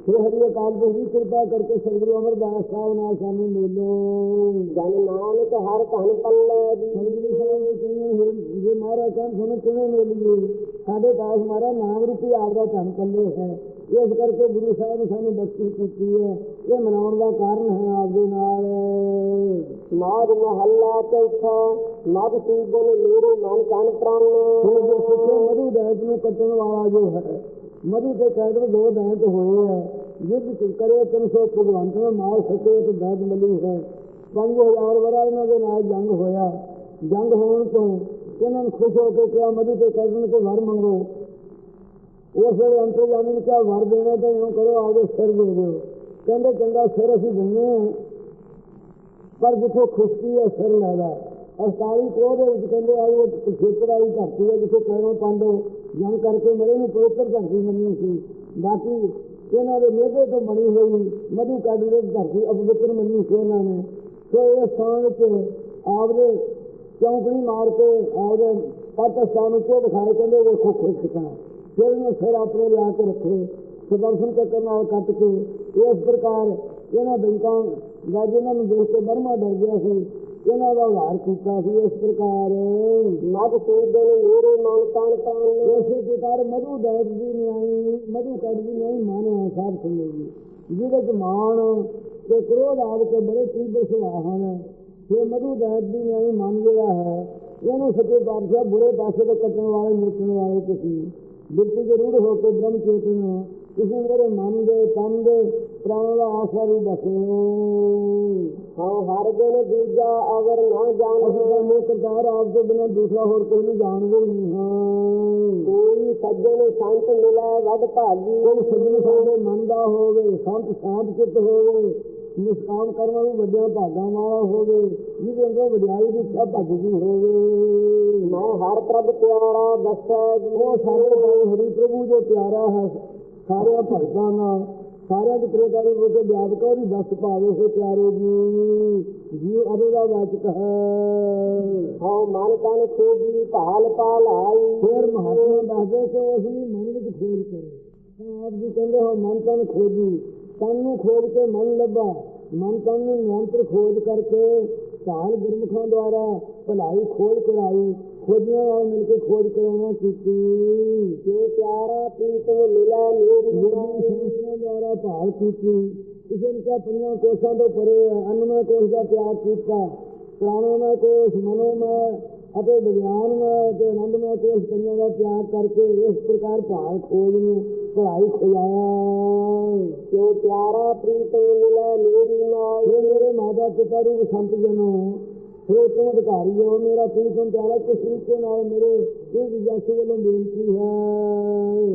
ਸ੍ਰੀ ਹਰੀ ਅਕਾਲ ਪੁਰਖ ਜੀ ਕਿਰਪਾ ਕਰਕੇ ਸਤਿਗੁਰੂ ਅਮਰਦਾਸ ਸਾਹਿਬ ਨਾਲ ਸਾਨੂੰ ਮਿਲੋ।
ਜਨ ਨਾਨਕ ਹਰ ਧਨ ਪੱਲੇ ਜੀ।
ਸਤਿਗੁਰੂ ਸਾਹਿਬ ਜੀ ਕਹਿੰਦੇ ਜੇ ਮਹਾਰਾਜ ਕਹਿੰਦੇ ਤੁਹਾਨੂੰ ਕਿਵੇਂ ਮਿਲੀਏ? ਸਾਡੇ ਦਾਸ ਮਹਾਰਾਜ ਨਾਮ ਰੂਪੀ ਆਪ ਦਾ ਧਨ ਕੱਲੇ ਹੈ। ਇਸ ਕਰਕੇ ਗੁਰੂ ਸਾਹਿਬ ਨੇ ਸਾਨੂੰ ਬਖਸ਼ੀ ਕੀਤੀ ਹੈ। ਇਹ ਮਨਾਉਣ ਦਾ ਕਾਰਨ ਹੈ ਆਪ ਦੇ ਨਾਲ।
ਨਾਦ ਮਹੱਲਾ ਚੌਥਾ ਮਦ ਸੂਬਨ ਮੇਰੇ ਮਨ ਤਨ ਪ੍ਰਾਨ।
ਫਿਰ ਜੋ ਸਿੱਖੋ ਮਧੂ ਦੈਂਤ ਨੂੰ ਕੱਟਣ ਵਾਲਾ ਜੋ ਹੈ। ਮਧੂ ਤੇ ਕੈਦ ਵਿੱਚ ਦੋ ਦੈਂਤ ਹੋਏ ਹੈ ਯੁੱਧ ਚ ਕਰੇ 300 ਭਗਵੰਤ ਨੂੰ ਮਾਰ ਸਕੇ ਤੇ ਦੈਂਤ ਮਿਲੀ ਹੈ। 5000 ਵਰਾ ਇਹਨਾਂ ਦੇ ਨਾਲ ਜੰਗ ਹੋਇਆ। ਜੰਗ ਹੋਣ ਤੋਂ ਇਹਨਾਂ ਨੂੰ ਖੁਸ਼ ਹੋ ਕੇ ਕਿਹਾ ਮਧੂ ਤੇ ਕੈਦ ਤੇ ਵਰ ਮੰਗੋ। ਉਸ ਵੇਲੇ ਅੰਤਰਜਾਮੀ ਨੇ ਕਿਹਾ, ਵਰ ਦੇਣਾ ਤਾਂ ਇਉਂ ਕਰੋ, ਆਪਦੇ ਸਿਰ ਦੇ ਦਿਓ। ਕਹਿੰਦੇ, ਚੰਗਾ ਸਿਰ ਅਸੀਂ ਦਿੰਦੇ ਹਾਂ, ਪਰ ਜਿੱਥੇ ਖੁਸ਼ਕੀ ਹੈ ਸਿਰ ਲੈਦਾ ਅਸਤਾਲੀ ਕੋਹ ਦੇ ਵਿੱਚ ਕਹਿੰਦੇ ਆਈ ਉਹ ਖੇਤਰ ਆਈ ਧਰਤੀ ਹੈ ਜਿੱਥੇ ਕੈਰੋਂ ਪਾਂਡੋ ਜੰਗ ਕਰਕੇ ਮਰੇ ਨੂੰ ਪਵਿੱਤਰ ਧਰਤੀ ਮੰਨੀ ਸੀ। ਬਾਕੀ ਇਹਨਾਂ ਦੇ ਮੇਧੇ ਤੋਂ ਬਣੀ ਹੋਈ ਮਧੂ ਕੱਢ ਦੇ ਧਰਤੀ ਅਪਵਿੱਤਰ ਮੰਨੀ ਸੀ ਇਹਨਾਂ ਨੇ। ਸੋ ਇਹ ਸਥਾਨ ਵਿੱਚ ਆਪਦੇ ਚੌਂਕੜੀ ਮਾਰ ਕੇ ਆਪਦੇ ਪਾਕਿਸਤਾਨ ਨੂੰ ਕੋ ਦਿਖਾਏ ਕਹਿੰਦੇ ਵੇਖੋ ਖੁਸ਼ ਕਿਸਾਨ ਫਿਰ ਇਹਨੇ ਸਿਰ ਆਪਣੇ ਲਿਆ ਕੇ ਰੱਖੇ, ਸੁਦਰਸ਼ਨ ਚੱਕਰ ਨਾਲ ਕੱਟ ਕੇ। ਇਸ ਪ੍ਰਕਾਰ ਇਹਨਾਂ ਬੈਂਕਾਂ ਦਾ ਜਿਹਨਾਂ ਨੂੰ ਦੇਖ ਕੇ ਬਰਮਾ ਡਰ ਗਿਆ ਸੀ ਇਹਨਾਂ ਦਾ ਉਧਾਰ ਕੀਤਾ ਸੀ ਇਸ ਪ੍ਰਕਾਰ।
ਮਦ ਸੂਬਨ ਮੇਰੇ ਮਨ ਤਨ ਪ੍ਰਾਨ
ਇਸੇ ਪ੍ਰਕਾਰ ਮਧੂ ਦੈਤ ਦੀ ਨਿਆਈ ਮਧੂ ਕੱਢ ਦੀ ਨਿਆਈ ਮਨ ਹੈ ਸਾਧ ਸੰਗਤ ਜੀ। ਜਿਹਦੇ ਚ ਮਾਣ ਤੇ ਕ੍ਰੋਧ ਆਦਿ ਕੇ ਬੜੇ ਤੀਬਰ ਸੁਭਾਅ ਹਨ। ਇਹ ਮਧੂ ਦੈਤ ਦੀ ਨਿਆਈ ਮਨ ਜਿਹੜਾ ਹੈ ਇਹਨੂੰ ਸੱਚੇ ਪਾਤਸ਼ਾਹ ਬੁਰੇ ਪਾਸੇ ਤੋਂ ਕੱਟਣ ਵਾਲੇ ਮਿਟਣ ਵਾਲੇ ਤੁਸੀਂ। ਬਿਲਕੁਲ ਜ਼ਰੂਰ ਹੋ ਕੇ ਬ੍ਰਹਮ ਚੇਤਨ ਤੁਸੀਂ ਮੇਰੇ ਮਨ ਦੇ ਤਨ ਦੇ ਪ੍ਰਾਣ ਦਾ ਆਸਰਾ ਵੀ ਬਸਿਓ
ਹਾਂ ਹਰ ਗੁਣ ਦੂਜਾ ਅਗਰ ਨਾ ਜਾਣ
ਤਾਂ ਮੋਹ ਕਰਤਾਰ ਆਪ ਤੋਂ ਬਿਨਾਂ ਦੂਸਰਾ ਹੋਰ ਕੋਈ ਨਹੀਂ ਜਾਣਦੇ ਨਹੀਂ ਹਾਂ।
ਕੋਈ ਸੱਜਣ ਸੰਤ ਮਿਲੈ ਵਡ ਭਾਗੀ।
ਕੋਈ ਸੱਜਣ ਸਾਡੇ ਮਨ ਦਾ ਹੋਵੇ ਸੰਤ ਸਾਧ ਚਿੱਤ ਹੋਵੇ ਨਿਸ਼ਕਾਮ ਕਰਨ ਵਾਲੇ ਵੱਡਿਆਂ ਭਾਗਾਂ ਵਾਲਾ ਹੋਵੇ ਜਿਹਦੇ ਅੰਦਰ ਵਡਿਆਈ ਦੀ ਇੱਛਾ ਭੱਜਦੀ ਹੋਵੇ।
ਮੈਂ ਹਰ ਪ੍ਰਭ ਪਿਆਰਾ ਦੱਸੈ।
ਉਹ ਸਾਰੇ ਹਰੀ ਪ੍ਰਭੂ ਜੋ ਪਿਆਰਾ ਹੈ ਸਾਰਿਆਂ ਭਗਤਾਂ ਨਾਲ। ਸਾਰਿਆਂ ਦੀ ਪ੍ਰੇਤਾਰੀ ਹੋ ਕੇ ਬਿਆਦ ਕੋ ਦੀ ਦੱਸ ਪਾਵੇ ਹੋ ਪਿਆਰੇ ਜੀ। ਜੀ ਅਰੇ ਦਾ ਵਾਚਕ ਹੈ।
ਹਉ ਮਨ ਤਨ ਖੋਜੀ ਭਾਲ ਪਾਲਾਈ
ਫਿਰ ਮਹਾਤਮਾ ਦੱਸਦੇ ਕਿ ਨੂੰ ਮਨ ਵਿੱਚ ਖੋਜ ਕਰੇ। ਤਾਂ ਆਪ ਜੀ ਕਹਿੰਦੇ ਹੋ ਮਨ ਤਨ ਖੋਜੀ। ਤਨ ਨੂੰ ਖੋਜ ਕੇ ਮਨ ਲੱਭਾ। ਮਨ ਤਨ ਨੂੰ ਨਿਯੰਤਰ ਖੋਜ ਕਰਕੇ ਕਾਲ ਗੁਰਮੁਖਾਂ ਦੁਆਰਾ ਭਲਾਈ ਖੋਜ ਕਰਾਈ। खोजना और मिलकर खोज
करोना किसी जो प्यारा प्रीत
वो लीला द्वारा ਭਾਲ ਕੀਤੀ ਇਸਨ ਕਾ ਪੰਨਾ ਕੋਸਾਂ ਤੋਂ ਪਰੇ ਹੈ ਅਨਮੇ ਕੋਸ ਦਾ ਪਿਆਰ ਕੀਤਾ ਪ੍ਰਾਣਮੇ ਕੋਸ ਮਨੋਮੇ ਅਤੇ ਵਿਗਿਆਨ ਮੈਂ ਤੇ ਆਨੰਦ ਮੈਂ ਤੇ ਇਸ ਦਾ ਪਿਆਰ ਕਰਕੇ ਇਸ ਪ੍ਰਕਾਰ ਭਾਲ ਖੋਜ ਨੂੰ ਭਲਾਈ ਖਿਲਾਇਆ
ਕਿਉਂ ਪਿਆਰਾ ਪ੍ਰੀਤ ਮਿਲੇ ਮੇਰੀ
ਮਾਂ ਮੇਰੇ ਮਾਤਾ ਪਿਤਾ ਰੂਪ ਸੰਤ ਜਨ ਇਹ ਤੁਮ ਅਧਿਕਾਰੀ ਹੋ ਮੇਰਾ ਪ੍ਰੀਤਮ ਪਿਆਰਾ ਕਿਸ ਤਰੀਕੇ ਨਾਲ ਮੇਰੇ ਇਹ ਵਿਜਾਸੀ ਵੱਲੋਂ ਬੇਨਤੀ ਹੈ।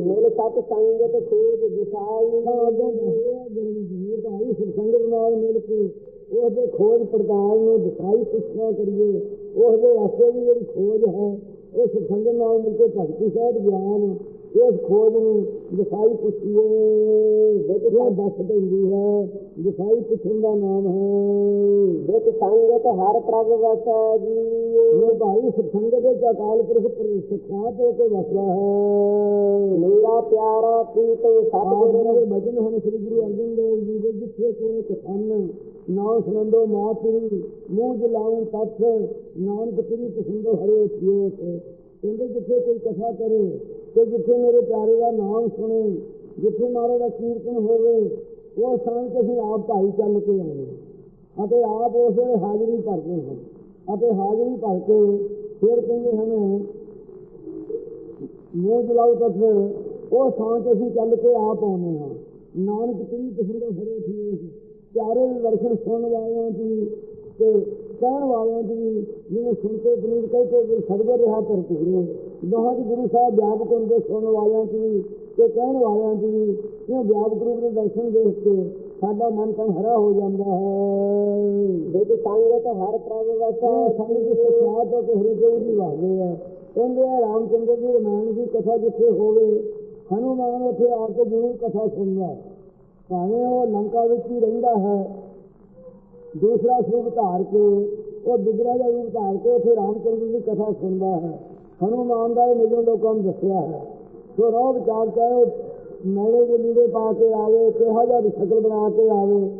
ਮਿਲ ਸਤ ਸੰਗਤ ਖੋਜ ਦਿਸਾਈ
ਸਾਧੋਂ ਗੁਰੂ ਭਾਈ ਸੰਗਤ ਨਾਲ ਮਿਲ ਕੇ ਉਹਦੇ ਖੋਜ ਪੜਤਾਲ ਨੂੰ ਦਿਖਾਈ ਪੁੱਛਿਆ ਕਰੀਏ। ਉਹਦੇ ਵਾਸਤੇ ਵੀ ਜਿਹੜੀ ਖੋਜ ਹੈ ਉਸ ਸੰਗਤ ਨਾਲ ਮਿਲ ਕੇ ਭਗਤੀ ਸਾਹਿਬ ਗਿਆਨ ਇਸ ਖੋਜ ਨੂੰ ਦਿਖਾਈ ਪੁੱਛੀਏ। ਦੇਖਿਆ ਦੱਸ ਦਿੰਦੀ ਹੈ? ਦਿਖਾਈ ਪੁੱਛਣ ਦਾ ਨਾਮ ਹੈ।
ਵਿਤ ਸੰਗਤ ਹਰ ਪ੍ਰਭ ਵਸੈ ਜੀ
ਇਹ ਭਾਈ ਸੰਗਤ ਦੇ ਅਕਾਲ ਪੁਰਖ ਪ੍ਰਸਿੱਖਿਆਤ ਹੋ ਕੇ ਵਸਦਾ ਹੈ।
ਮੇਰਾ ਪਿਆਰਾ ਪ੍ਰੀਤਮ ਸਤਿਗੁਰ।
ਦੇ ਬਚਨ ਹਨ ਸ੍ਰੀ ਗੁਰੂ ਅਰਜਨ ਦੇਵ ਜੀ ਦੇ ਜਿੱਥੇ ਕੋਈ ਕਥਨ ਨਾਮ ਸੁਨੰਦੋ ਮਾਤਰੀ ਮੂੰਹ ਜਲਾਉਂ ਤੱਥ ਨਾਨਕ ਤੇਰੀ ਪਸੰਦੋ ਹਰੇ ਥਿਓਤ ਕਹਿੰਦੇ ਜਿੱਥੇ ਕੋਈ ਕਥਾ ਕਰੇ ਤੇ ਜਿੱਥੇ ਮੇਰੇ ਪਿਆਰੇ ਦਾ ਨਾਮ ਸੁਣੇ, ਜਿੱਥੇ ਮਾਰੇ ਦਾ ਕੀਰਤਨ ਹੋਵੇ, ਉਹ ਸਥਾਨ ਤੇ ਅਸੀਂ ਆਪ ਭਾਈ ਚੱਲ ਕੇ ਆਏ ਅਤੇ ਆਪ ਉਸ ਵੇਲੇ ਹਾਜ਼ਰੀ ਭਰਦੇ ਹਨ ਅਤੇ ਹਾਜ਼ਰੀ ਭਰ ਕੇ ਫਿਰ ਕਹਿੰਦੇ ਹਨ, ਮੂੰਹ ਜਲਾਉ ਤੱਕ ਉਹ ਥਾਂ ਤੇ ਅਸੀਂ ਚੱਲ ਕੇ ਆਪ ਆਉਂਦੇ ਹਾਂ। ਨਾਨਕ ਤੇਰੀ ਕਿਸਮ ਦਾ ਫਰੇ ਪਿਆਰੇ ਦੇ ਦਰਸ਼ਨ ਸੁਣਨ ਵਾਲਿਆਂ ਦੀ ਤੇ ਕਹਿਣ ਵਾਲਿਆਂ ਦੀ ਜਿਹਨੇ ਸੁਣ ਕੇ ਬਲੀਦ ਕਹਿ ਕੇ ਸਦਗੁਰ ਰਿਹਾ ਤੁਰੇ ਬਹੁਤ ਗੁਰੂ ਸਾਹਿਬ ਬਿਆਨ ਕਰਦੇ ਸੁਣਨ ਵਾਲਿਆਂ ਦੀ ਤੇ ਕਹਿਣ ਵਾਲਿਆਂ ਦੀ ਕਿਉਂ ਬਿਆਨ ਗੁਰੂ ਦੇ ਦਰਸ਼ਨ ਦੇਖ ਕੇ ਸਾਡਾ ਮਨ ਤਾਂ ਹਰਾ ਹੋ ਜਾਂਦਾ ਹੈ
ਵਿਤ ਸੰਗਤ ਹਰ ਪ੍ਰਭ ਵਸੈ
ਸੰਗਤ ਦੀ ਹੋ ਕੇ ਹਰੀ ਦੇਵ ਦੀ ਵਾਹਦੇ ਆ ਕਹਿੰਦੇ ਆ ਰਾਮਚੰਦਰ ਜੀ ਰਮਾਇਣ ਦੀ ਕਥਾ ਜਿੱਥੇ ਹੋਵੇ ਹਨੂਮਾਨ ਉੱਥੇ ਆ ਕੇ ਜ਼ਰੂਰ ਕਥਾ ਸੁਣਦਾ ਹੈ। ਭਾਵੇਂ ਉਹ ਲੰਕਾ ਵਿੱਚ ਹੀ ਰਹਿੰਦਾ ਹੈ ਦੂਸਰਾ ਸਰੂਪ ਧਾਰ ਕੇ, ਉਹ ਬਿਗੜਾ ਦਾ ਰੂਪ ਧਾਰ ਕੇ ਉੱਥੇ ਰਾਮਚੰਦਰ ਦੀ ਕਥਾ ਸੁਣਦਾ ਹੈ। ਹਨੂਮਾਨ ਦਾ ਇਹ ਨਿਜਮ ਲੋਕਾਂ ਨੂੰ ਦੱਸਿਆ ਹੈ। ਸੋ ਰੋਹ ਵਿਚਾਰ ਚਾਹੇ ਮੈਲੇ ਦੇ ਲੀੜੇ ਪਾ ਕੇ ਆਵੇ, ਕਿਹਾ ਜਿਹਾ ਸ਼ਕਲ ਬਣਾ ਕੇ ਆਵੇ,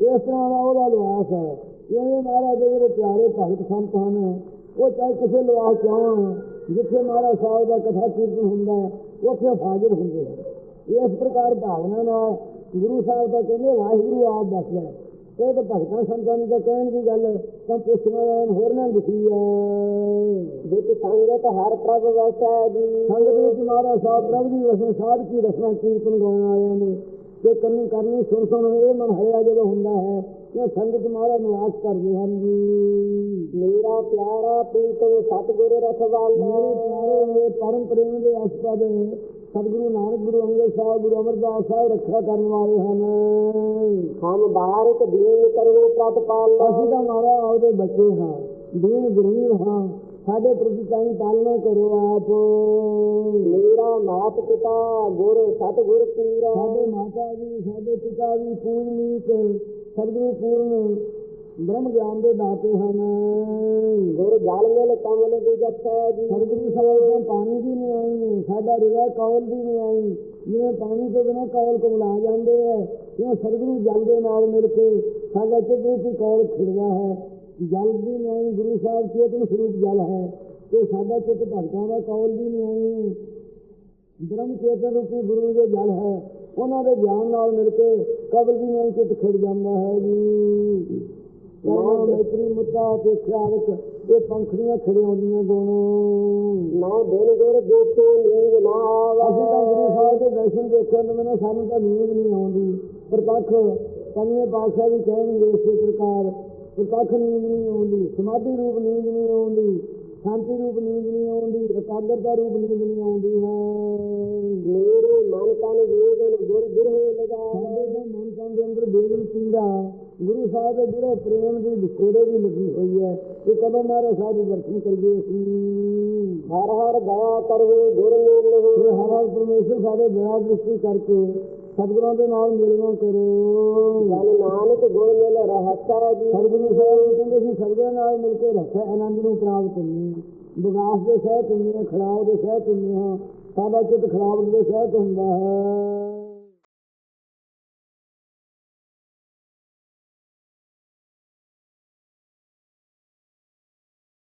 ਇਸ ਤਰ੍ਹਾਂ ਦਾ ਉਹਦਾ ਲਿਵਾਸ ਹੈ। ਜਿਵੇਂ ਮਹਾਰਾਜ ਦੇ ਜਿਹੜੇ ਪਿਆਰੇ ਭਗਤ ਸੰਤ ਹਨ, ਉਹ ਚਾਹੇ ਕਿਸੇ ਲਿਵਾਸ ਚ ਆਉਣ, ਜਿੱਥੇ ਮਹਾਰਾਜ ਸਾਹਿਬ ਦਾ ਕਥਾ ਕੀਰਤਨ ਹੁੰਦਾ ਹੈ, ਉੱਥੇ ਹਾਜ਼ਰ ਹੁੰਦੇ ਹਨ। ਇਸ ਪ੍ਰਕਾਰ ਭਾਵਨਾ ਨਾਲ ਗੁਰੂ ਸਾਹਿਬ ਦਾ ਕਹਿੰਦੇ, ਵਾਹਿਗੁਰੂ ਆਪ ਦੱਸਦਾ ਇਹ ਤਾਂ ਭਗਤਾਂ ਸੰਤਾਂ ਨੂੰ ਤਾਂ ਕਹਿਣ ਦੀ ਗੱਲ ਤਾਂ ਪੁੱਛਣਾ ਵਾਲਿਆਂ ਨੂੰ ਹੋਰ ਨਾ ਦਿਖੀ ਹੈ।
ਵਿੱਚ ਸੰਗਤ ਹਰ ਪ੍ਰਭ ਵਸੈ ਜੀ।
ਸੰਗਤ ਵਿੱਚ ਮਹਾਰਾਜ ਸਾਹਿਬ ਪ੍ਰਭੂ ਦੀ ਵਸਨ ਸਾਧ ਕੀ ਰਸਨਾ ਕੀਰਤਨ ਗਾਉਣ ਆਏ ਨੇ। ਤੇ ਕੰਨੀ ਕਰਨੀ ਸੁਣ ਸੁਣ ਇਹ ਮਨ ਹਰਿਆ ਜਦੋਂ ਹੁੰਦਾ ਹੈ ਇਹ ਸੰਗਤ ਮਹਾਰਾਜ ਨਿਵਾਸ ਕਰਦੇ ਹਨ ਜੀ
ਮੇਰਾ ਪਿਆਰਾ ਪ੍ਰੀਤਮ ਸਤਿਗੁਰ ਰਖਵਾਲਾ।
ਮੇਰੇ ਪਿਆਰੇ ਪਰਮ ਪ੍ਰੇਮ ਦੇ ਅਸਪਦ ਸਤਿਗੁਰੂ ਨਾਨਕ ਗੁਰੂ ਅੰਗਦ ਸਾਹਿਬ ਗੁਰੂ ਅਮਰਦਾਸ ਸਾਹਿਬ ਰੱਖਿਆ ਕਰਨ ਵਾਲੇ ਹਨ।
ਹਮ ਬਾਰਿਕ ਦੀਨ ਕਰੋ ਪ੍ਰਤਪਾਲ
ਅਸੀਂ ਤਾਂ ਮਾਰਾ ਉਹਦੇ ਬੱਚੇ ਹਾਂ ਦੀਨ ਗਰੀਬ ਹਾਂ। ਸਾਡੇ ਪ੍ਰਤੀ ਤਾਂ ਪਾਲਣਾ ਕਰੋ ਆਪ।
ਮੇਰਾ ਮਾਤ ਪਿਤਾ ਗੁਰ ਸਤਿਗੁਰ ਪੀਰਾ।
ਸਾਡੇ ਮਾਤਾ ਜੀ ਸਾਡੇ ਪਿਤਾ ਜੀ ਪੂਜਨੀਕ ਸਤਿਗੁਰੂ ਪੂਰਨ। ਬ੍ਰਹਮ ਗਿਆਨ ਦੇ ਦਾਤੇ ਹਨ।
ਗੁਰ ਜਲ ਮਿਲ ਕਮਲ ਦੀ ਜੱਥੈ ਜੀ।
ਸਤਿਗੁਰੂ ਸਾਹਿਬ ਤੋਂ ਪਾਣੀ ਦੀ ਨਹੀਂ ਆਈ ਸਾਡਾ ਰਿਵਾ ਕੌਲ ਦੀ ਨਹੀਂ ਆਈ। ਜਿਵੇਂ ਪਾਣੀ ਤੋਂ ਬਿਨਾਂ ਕੌਲ ਕੁਮਲਾ ਜਾਂਦੇ ਹੈ ਜਿਵੇਂ ਸਤਿਗੁਰੂ ਜਲ ਦੇ ਨਾਲ ਮਿਲ ਕੇ ਸਾਡਾ ਚਿੱਤ ਦੀ ਕੌਲ ਖਿੜਦਾ ਹੈ। ਜਲ ਦੀ ਨਹੀਂ ਗੁਰੂ ਸਾਹਿਬ ਚੇਤਨ ਸਰੂਪ ਜਲ ਹੈ। ਤੇ ਸਾਡਾ ਚਿੱਤ ਭਗਤਾਂ ਦਾ ਕੌਲ ਦੀ ਨਹੀਂ ਆਈ। ਬ੍ਰਹਮ ਚੇਤਨ ਰੂਪੀ ਗੁਰੂ ਦੇ ਜਲ ਹੈ। ਉਹਨਾਂ ਦੇ ਗਿਆਨ ਨਾਲ ਮਿਲ ਕੇ ਕਬਲ ਦੀ ਨਹੀਂ ਚਿੱਤ ਖਿੜ ਜਾਂਦਾ ਹੈ ਜੀ। ਕਰਨਾ ਮੈਤਰੀ ਮੁੱਦਾ ਤੇ ਖਿਆਲਕ ਇਹ ਪੰਖੜੀਆਂ ਖੜੇ ਹੁੰਦੀਆਂ ਦੋਨੋਂ।
ਮੈਂ ਦਿਨ ਗੁਰ ਦੇਖੇ ਨੀਂਦ ਨਾ ਆਵੇ।
ਅਸੀਂ ਤਾਂ ਗੁਰੂ ਸਾਹਿਬ ਦੇ ਦਰਸ਼ਨ ਦੇਖਣ ਤੋਂ ਬਿਨਾਂ ਸਾਨੂੰ ਤਾਂ ਨੀਂਦ ਨਹੀਂ ਆਉਂਦੀ। ਪ੍ਰਤੱਖ ਪੰਜਵੇਂ ਪਾਤਸ਼ਾਹ ਵੀ ਕਹਿਣਗੇ ਇਸੇ ਪ੍ਰਕਾਰ ਪ੍ਰਤੱਖ ਨੀਂਦ ਨਹੀਂ ਆਉਂਦੀ ਸਮਾਧੀ ਰੂਪ ਨੀਂਦ ਨਹੀਂ ਆਉਂਦੀ ਸ਼ਾਂਤੀ ਰੂਪ ਨੀਂਦ ਨਹੀਂ ਆਉਂਦੀ ਇਕਾਗਰਤਾ ਰੂਪ ਨੀਂਦ ਨਹੀਂ ਆਉਂਦੀ ਹੈ।
ਮੇਰੇ ਮਨ ਤਨ ਵੇਦਨ ਗੁਰ ਗੁਰਹੇ ਲਗਾ।
ਸਾਡੇ ਦਾ ਮਨ ਤਨ ਦੇ ਅੰਦਰ ਬੇਦਨ ਪੀੜਾ ਗੁਰੂ ਸਾਹਿਬ ਦੇ ਜਿਹੜੇ ਪ੍ਰੇਮ ਦੀ ਵਿਛੋੜੇ ਦੀ ਲੱਗੀ ਹੋਈ ਹੈ ਇਹ ਕਦੋਂ ਮਾਰੇ ਸਾਹਿਬ ਦੇ ਦਰਸ਼ਨ ਕਰੀਏ ਅਸੀਂ?
ਹਰ ਹਰ ਦਇਆ ਕਰਵੇ ਗੁਰ ਮੇਲ
ਇਹ ਹਰ ਹਰ ਪਰਮੇਸ਼ਰ ਸਾਡੇ ਦਇਆ ਦ੍ਰਿਸ਼ਟੀ ਕਰਕੇ ਸਤਿਗੁਰਾਂ ਦੇ ਨਾਲ ਮਿਲਣਾ ਕਰੋ।
ਜਨ ਨਾਨਕ ਗੁਰ ਮਿਲ ਰਹਸੈ ਜੀ।
ਸਤਿਗੁਰੂ ਸਾਹਿਬ ਕਹਿੰਦੇ ਸੀ ਸਤਿਗੁਰਾਂ ਨਾਲ ਮਿਲ ਕੇ ਰੱਖਿਆ ਆਨੰਦ ਨੂੰ ਪ੍ਰਾਪਤ ਕਰਨੀ ਵਿਗਾਸ ਦੇ ਸਹਿਤ ਹੁੰਦੇ ਖੜਾਓ ਦੇ ਸਹਿਤ ਹੁੰਦੇ ਹਾਂ। ਸਾਡਾ ਚਿੱਤ ਖਰਾਬ ਦੇ ਸਹਿਤ ਹੁੰਦਾ ਹੈ।